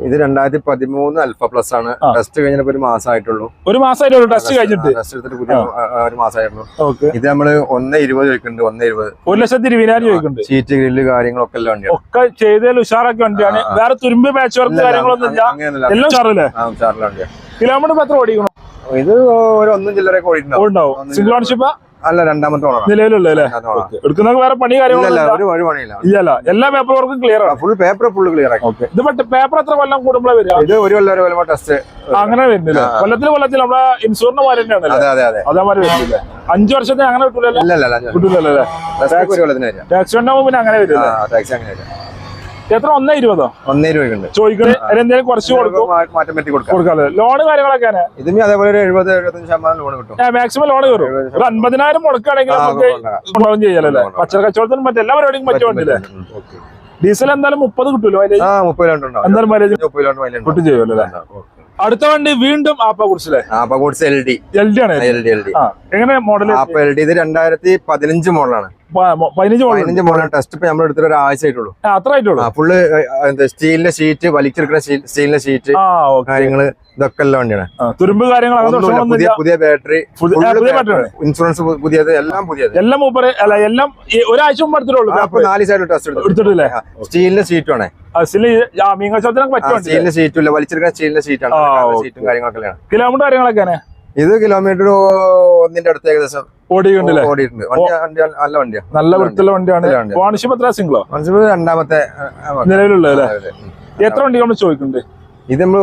ഇത് രണ്ടായിരത്തി പതിമൂന്ന് അൽഫ പ്ലസ് ആണ്. ടെസ്റ്റ് കഴിഞ്ഞപ്പോ ഒരു മാസമായിട്ടുള്ളൂ ഒരു മാസമായിട്ട് ടെസ്റ്റ് കഴിഞ്ഞിട്ട്. ടെസ്റ്റ് എടുത്തിട്ട് പുതിയ ഒരു മാസമായിരുന്നു ഇത് നമ്മൾ ഒന്ന് ഇരുപത് ചോദിക്കുന്നുണ്ട് ഒന്ന് ഇരുപത്. ഒരു ലക്ഷത്തി ഇരുപതിനായിരം ചോദിക്കുന്നുണ്ട്. സീറ്റ് ഗ്രില്ല് കാര്യങ്ങളൊക്കെ എല്ലാം ഉണ്ട് ഒക്കെ ചെയ്തതിൽ ഉഷാറൊക്കെ വണ്ടിയാണ്. വേറെ തുരുമ്പ് പാച്ച് വർക്ക് കാര്യങ്ങളൊന്നും ഇല്ല എല്ലാം ഉഷാറല്ലേ? കിലോമീറ്റർ എത്ര ഓടിക്കണം ഇത് ഒരു ഒന്നും ചില്ലറൊക്കെ ഓടിയിട്ടുണ്ടാവും. ഒന്നും സിംഗിൾ ഓൺഷിപ്പ് അല്ല രണ്ടാമത്തെ ഓണർ നിലവിലുള്ള എടുക്കുന്ന വേറെ പണി ഇല്ലല്ല കാര്യങ്ങളൊന്നും ഒരു വഴി പണിയില്ല. ഇല്ലല്ല എല്ലാ പേപ്പർ വർക്കും ക്ലിയർ ആണ്. ഫുൾ പേപ്പർ ഫുൾ ക്ലിയർ ആക്കി. ഓക്കെ ഇത് പേപ്പർ എത്ര കൊല്ലം കൂടുമ്പോഴേ വരിക? ഇത് ഒരു കൊല്ലം ഒരു കൊല്ലം ടെസ്റ്റ് അങ്ങനെ വരുന്നില്ല. കൊല്ലത്തിൽ കൊല്ലത്തിൽ നമ്മളെ ഇൻഷുറിന്റെ മാതിരി അതെ അതെ അതെ. അതേമാതിരി വരുന്നില്ല? അഞ്ചു വർഷത്തെ അങ്ങനെ കിട്ടൂലല്ലോ? കിട്ടൂലല്ലോ? ടാക്സ് പിന്നെ അങ്ങനെ വരില്ല? ആ ടാക്സി അങ്ങനെ വരിക. എത്ര? ഒന്നേ ഇരുപതോ? ഒന്നേ രൂപയുണ്ട് ചോദിക്കണേ. കുറച്ച് കൊടുക്കും. മാറ്റം പറ്റി കൊടുക്കാം ലോണ് കാര്യങ്ങളൊക്കെ ഇതിന് അതേപോലെ ഒരു എഴുപത് എഴുപത്തഞ്ച് ശതമാനം ലോൺ കിട്ടും. മാക്സിമം ലോൺ കയറും. ഒരു അൻപതിനായിരം മുടക്കുകയാണെങ്കിൽ നമുക്ക്. കൊണ്ടുപോകും ചെയ്യാലല്ലേ പച്ചക്കച്ചവടത്തിനും മറ്റെല്ലാ പരിപാടിക്കും okay. ഡീസൽ എന്തായാലും മുപ്പത് കിട്ടുമല്ലോ എന്തായാലും മൈലേജ് കിട്ടും ചെയ്യുമല്ലോ അടുത്ത വണ്ടി വീണ്ടും Ape കുറിച്ചല്ലേ? Ape goods L D L D ആണ്? എൽ ഡി എൽ ഡി ആ എങ്ങനെ മോഡൽ ആപ്പ എൽ ഡി ഇത് രണ്ടായിരത്തി പതിനഞ്ച് മോഡലാണ് പതിനഞ്ച് പതിനഞ്ച് മോഡൽ ടെസ്റ്റ് ഇപ്പൊ നമ്മൾ എടുത്തിട്ട് ഒരാഴ്ച ആയിട്ടുള്ളൂ. അത്ര ആയിട്ടുള്ളൂ. ഫുള്ള് സ്റ്റീലിന്റെ ഷീറ്റ് വലിച്ചെടുക്കുന്ന സ്റ്റീലിന്റെ ഷീറ്റ് കാര്യങ്ങൾ ഇതൊക്കെ എല്ലാം വണ്ടിയാണ്. തുരുമ്പ് കാര്യങ്ങൾ. പുതിയ പുതിയ ബാറ്ററി ഇൻഷുറൻസ് പുതിയത് എല്ലാം പുതിയത്. എല്ലാം മൂപ്പര് അല്ല എല്ലാം ഒരാഴ്ച മുമ്പ് എടുത്തിട്ടുള്ളൂ. അപ്പൊ നാല് സൈഡ് ടെസ്റ്റ് എടുത്തു എടുത്തിട്ടില്ലേ? സ്റ്റീലിന്റെ സീറ്റ് ആണ്. സ്റ്റീലിന്റെ ഷീറ്റും ഇല്ല വലിച്ചെടുക്കുന്ന സ്റ്റീലിന്റെ ഷീറ്റാണ്. ഷീറ്റും കാര്യങ്ങളൊക്കെ കിലോമീറ്റർ കാര്യങ്ങളൊക്കെയാണ് ഇത് കിലോമീറ്റർ ഒന്നിന്റെ അടുത്ത് ഏകദേശം ഓടിയിട്ടുണ്ട് വണ്ടി നല്ല വൃത്തിയുള്ള വണ്ടിയാണ്. ഓണർഷിപ്പ് സിംഗിളോ? മനസ്സിലായി രണ്ടാമത്തെ നിലവിലുള്ളത്. എത്ര വണ്ടി നമ്മൾ ചോദിക്കുന്നുണ്ട് ഇത് നമ്മൾ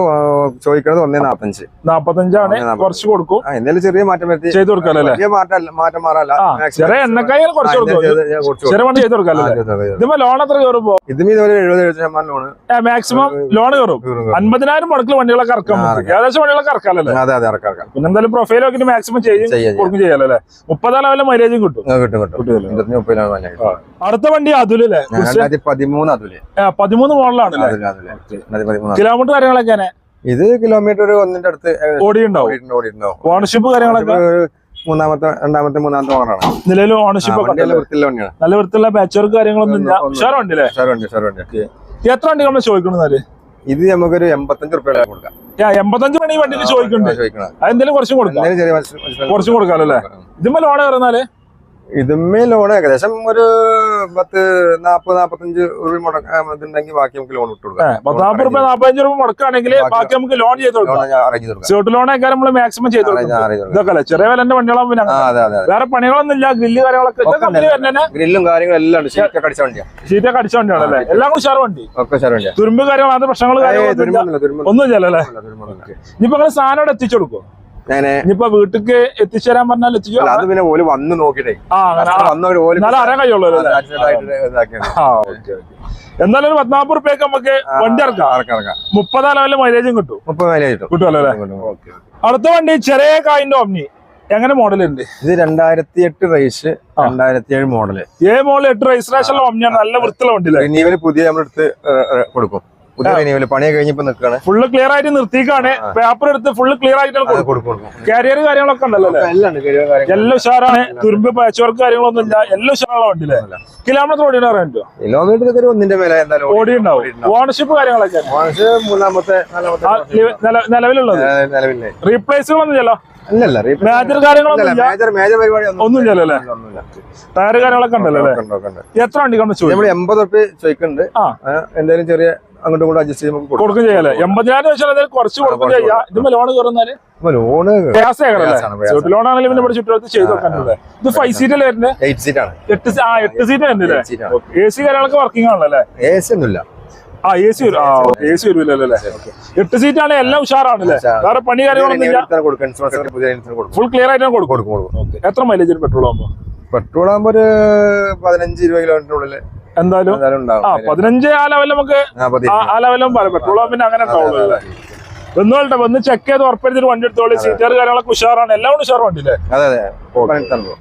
ചോദിക്കുന്നത് ഒന്നേ നാപ്പഞ്ച് നാപ്പത്തഞ്ചാണ്. കുറച്ച് കൊടുക്കും. എന്തായാലും എന്തെങ്കിലും ചെറിയ മാറ്റം വരുത്തി. ചെയ്ത് കൊടുക്കാല്ലേ ചെറിയ മാറ്റം മാറ്റം മാറാല്ല. ചെറിയ എണ്ണക്കായ കുറച്ച് കൊടുക്കും. ചെറിയ വണ്ടി ചെയ്ത് കൊടുക്കാല്ലേ ഇതിപ്പോ ലോൺ എത്ര കയറുമ്പോ ഇതും ഇതുപോലെ എഴുപത് എഴുപത് ശതമാനം ലോണ്. മാക്സിമം ലോൺ കയറും. അൻപതിനായിരം മുടക്കിൽ വണ്ടികളൊക്കെ പറ്റും. ഏകദേശം വണ്ടികളൊക്കെ ഇറക്കാല്ലേ അതെ അതെ ഇറക്കാം ഇറക്കാം. പിന്നെ എന്തായാലും പ്രൊഫൈൽ നോക്കിട്ട് മാക്സിമം ചെയ്യും. കൊടുക്കും ചെയ്യാലല്ലേ മുപ്പതാം ലെവലിലെ മൈലേജും കിട്ടും. കിട്ടും കിട്ടും. അടുത്ത വണ്ടി അതുലല്ലേ പതിമൂന്ന് അതുൽ. പതിമൂന്ന് മോഡലാണ് കിലോമീറ്റർ അതുൽ കാര്യങ്ങളൊക്കെ ഇത് കിലോമീറ്റർ ഒരു ഒന്നിന്റെ അടുത്ത് ഓടിയുണ്ടാവും ഓടിയിട്ടുണ്ടാവും? ഓണർഷിപ്പ് കാര്യങ്ങളൊക്കെ? മൂന്നാമത്തെ രണ്ടാമത്തെ മൂന്നാമത്തെ ഓണറാണ് നിലവിൽ ഓണർഷിപ്പ് നല്ല? വൃത്തിയുള്ള വണ്ടിയാണ്. നല്ല വൃത്തിയുള്ള ബാച്ച് വർക്ക് കാര്യങ്ങളൊന്നും ഇല്ല എത്ര വണ്ടി നമ്മൾ ചോദിക്കുന്നത് ഇത് നമുക്കൊരു എൺപത്തഞ്ച് റുപ്യ കൊടുക്കാം. എൺപത്തഞ്ച് മണി വണ്ടിക്ക് ചോദിക്കുന്നുണ്ട് അതെന്തെങ്കിലും കുറച്ചും കൊടുക്കാം. കുറച്ചും കൊടുക്കാമല്ലോ അല്ലേ? ഇതുമ്പോ ലോൺ കയറുന്നാൽ ഇതുമ്മേ ലോൺ ഏകദേശം ഒരു പത്ത് നാപ്പത് നാപ്പത്തഞ്ച് രൂപ മുടക്കുണ്ടെങ്കിൽ ബാക്കി നമുക്ക് ലോൺ ഇട്ടു കൊടുക്കാം. റുപ്യ നാപ്പത്തഞ്ച് രൂപ മുടക്കുകയാണെങ്കിൽ ബാക്കി- നമുക്ക് ലോൺ ചെയ്ത് കൊടുക്കാം. ലോൺ ലോണൊക്കെ നമ്മൾ മാക്സിമം ചെയ്ത്. ഇതൊക്കെ ചെറിയ വിലന്റെ അതെ അതെ അതെ. വേറെ പണികളൊന്നും ഇല്ല ഗ്രില്ല് കാര്യങ്ങളൊക്കെ ഒക്കെ ഗ്രില്ലും കാര്യങ്ങളും എല്ലാം ഉണ്ട്. ഷീറ്റൊക്കെ അടിച്ച വണ്ടിയാണ് ഷീറ്റൊക്കെ അടിച്ച വണ്ടിയാണല്ലേ? എല്ലാം കൂടി ഉഷാർ വണ്ടി. ഒക്കെ ഷെയർ വണ്ടിയാ. തുരുമ്പ് കാര്യങ്ങൾ അങ്ങനത്തെ പ്രശ്നങ്ങൾ. ഒന്നും ഇല്ലല്ലേ ഇനിയിപ്പോ സാധനം എത്തിച്ചു കൊടുക്കും ഇനിയിപ്പോ വീട്ടിക്ക് എത്തിച്ചേരാൻ പറഞ്ഞാൽ എത്തിച്ചു അത് പിന്നെ ഓൽ വന്ന് നോക്കിട്ടേ എന്നാലും അറിയാൻ കഴിയുള്ളൂ ഒരു പത്നാപ്പത് റുപ്യക്ക് നമുക്ക് വണ്ടി ഇറക്കാം. മുപ്പതാം ലെവലിൽ മൈലേജും കിട്ടും. മുപ്പത് മൈലേജ് കിട്ടും. കിട്ടുമല്ലോ അല്ലേ? കിട്ടും. അടുത്ത വണ്ടി ചെറിയ കായിന്റെ ഓമ്നി. എങ്ങനെ മോഡൽ ഉണ്ട് ഇത് രണ്ടായിരത്തി എട്ട് റേസ് രണ്ടായിരത്തി ഏഴ് മോഡൽ ഏ മോഡൽ എട്ട് രജിസ്ട്രേഷൻ ഓമ്നിയാണ്. നല്ല വൃത്തിയുള്ള വണ്ടി പുതിയ നമ്മളെടുത്ത് കൊടുക്കും. കഴിഞ്ഞപ്പോ നിൽക്കാണ് ഫുള്ള് ക്ലിയർ ആയിട്ട് നിർത്തിക്കാണ് പേപ്പർ എടുത്ത് ഫുള്ള് ക്ലിയർ ആയിട്ട് കൊടുക്കും. കാരിയർ കാര്യങ്ങളൊക്കെ ഉണ്ടല്ലോ എല്ലാം ഉഷാറാണ്. തുരുമ്പ് പാച്ച് വർക്ക് കാര്യങ്ങളൊന്നും ഇല്ല. എല്ലാം ഉഷാറുള്ള വണ്ടി കിലോമീറ്റർ ഓടിയാണ് അറിയാൻ കിലോമീറ്റർ ഒന്നിന്റെ മേലെ എന്തായാലും ഓടി ഉണ്ടാവും ഓണർഷിപ്പ് കാര്യങ്ങളൊക്കെ. മൂന്നാമത്തെ നിലവിലുള്ളത്? നിലവിലെ റീപ്ലേസുകളൊന്നും അല്ലല്ല മേജർ കാര്യങ്ങളൊന്നും മേജർ മേജർ പരിപാടി ഒന്നും ഇല്ലല്ലോ അല്ലേ? ടയർ കാര്യങ്ങളൊക്കെ ഉണ്ടല്ലോ. എത്ര വണ്ടി നമ്മൾ എൺപത് റുപ്യ ചോദിക്കുന്നുണ്ട്. എന്തായാലും ചെറിയ അങ്ങോട്ടും കൂടെ അഡ്ജസ്റ്റ് ചെയ്യുമ്പോൾ കൊടുക്കും. ചെയ്യാല്ലേ എൺപതിനായിരം വെച്ചാൽ കുറച്ച് കൊടുക്കും ചെയ്യാ. ഇതുമ്പോ ലോൺ കയറുന്നാൽ ലോണ് ആണെങ്കിലും പിന്നെ ഇവിടെ ചുറ്റുവട്ടത്ത് ചെയ്ത് വെക്കാനുള്ളത് ഇത് ഫൈവ് സീറ്റ് അല്ലേ വരുന്നത്? എയ്റ്റ് സീറ്റ് ആണ്. എട്ട് ആ എട്ട് സീറ്റ് വരുന്നില്ലേ. എ സി കാര്യങ്ങളൊക്കെ വർക്കിംഗ് ആണല്ലേ എ സി ഒന്നുമില്ല. ആ എ സി വരും ആ എ സി വരുമല്ലോ എട്ട് സീറ്റ് ആണ് എല്ലാം ഉഷാറാണല്ലേ? ഉഷാറ്. വേറെ പണി കാര്യങ്ങളൊന്നും ഫുൾ ക്ലിയർ ആയിട്ട് കൊടുക്കും? എത്ര മൈലേജ് പെട്രോൾ ആകുമ്പോ പെട്രോൾ ആകുമ്പോ ഒരു പതിനഞ്ച് ഇരുപത് കിലോമീറ്റർ ഉള്ളിൽ എന്തായാലും ആ പതിനഞ്ച് ആ ലെവലിൽ നമുക്ക് ആ, ലെവലും പറയാം പെട്രോൾ പമ്പിന് അങ്ങനെ ഉണ്ടാവുള്ളൂ ഒന്നുകൊള്ളട്ടെ വന്ന് ചെക്ക് ചെയ്ത് ഉറപ്പെടുത്തിട്ട് വണ്ടി എടുത്തോളി. സീറ്റർ കാര്യങ്ങളൊക്കെ ഉഷാറാണ്. എല്ലാം ഉഷാർ വണ്ടി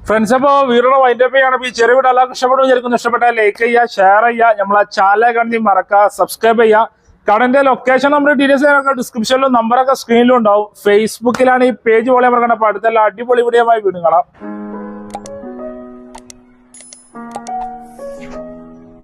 ഫ്രണ്ട്സ് അപ്പോ വീടിന്റെ വൈൻഡപ്പ് ചെയ്യണം ഈ ചെറിയ വീട് എല്ലാവർക്കും ഇഷ്ടപ്പെടും വിചാരിക്കുന്നു. ഇഷ്ടപ്പെട്ടാൽ ലൈക്ക് ചെയ്യുക ഷെയർ ചെയ്യുക. നമ്മളെ ചാനൽ കണ്ടി മറക്കുക സബ്സ്ക്രൈബ് ചെയ്യുക. കടന്റെ ലൊക്കേഷൻ നമ്മൾ ഡീറ്റെയിൽസ് ഒക്കെ ഡിസ്ക്രിപ്ഷനിലും നമ്പറൊക്കെ സ്ക്രീനിലും ഉണ്ടാവും. ഫേസ്ബുക്കിലാണ് ഈ പേജ് പോലെ നമ്മൾ അപ്പൊ അടുത്തുള്ള അടിപൊളി വീഡിയോ ആയി കാണാം.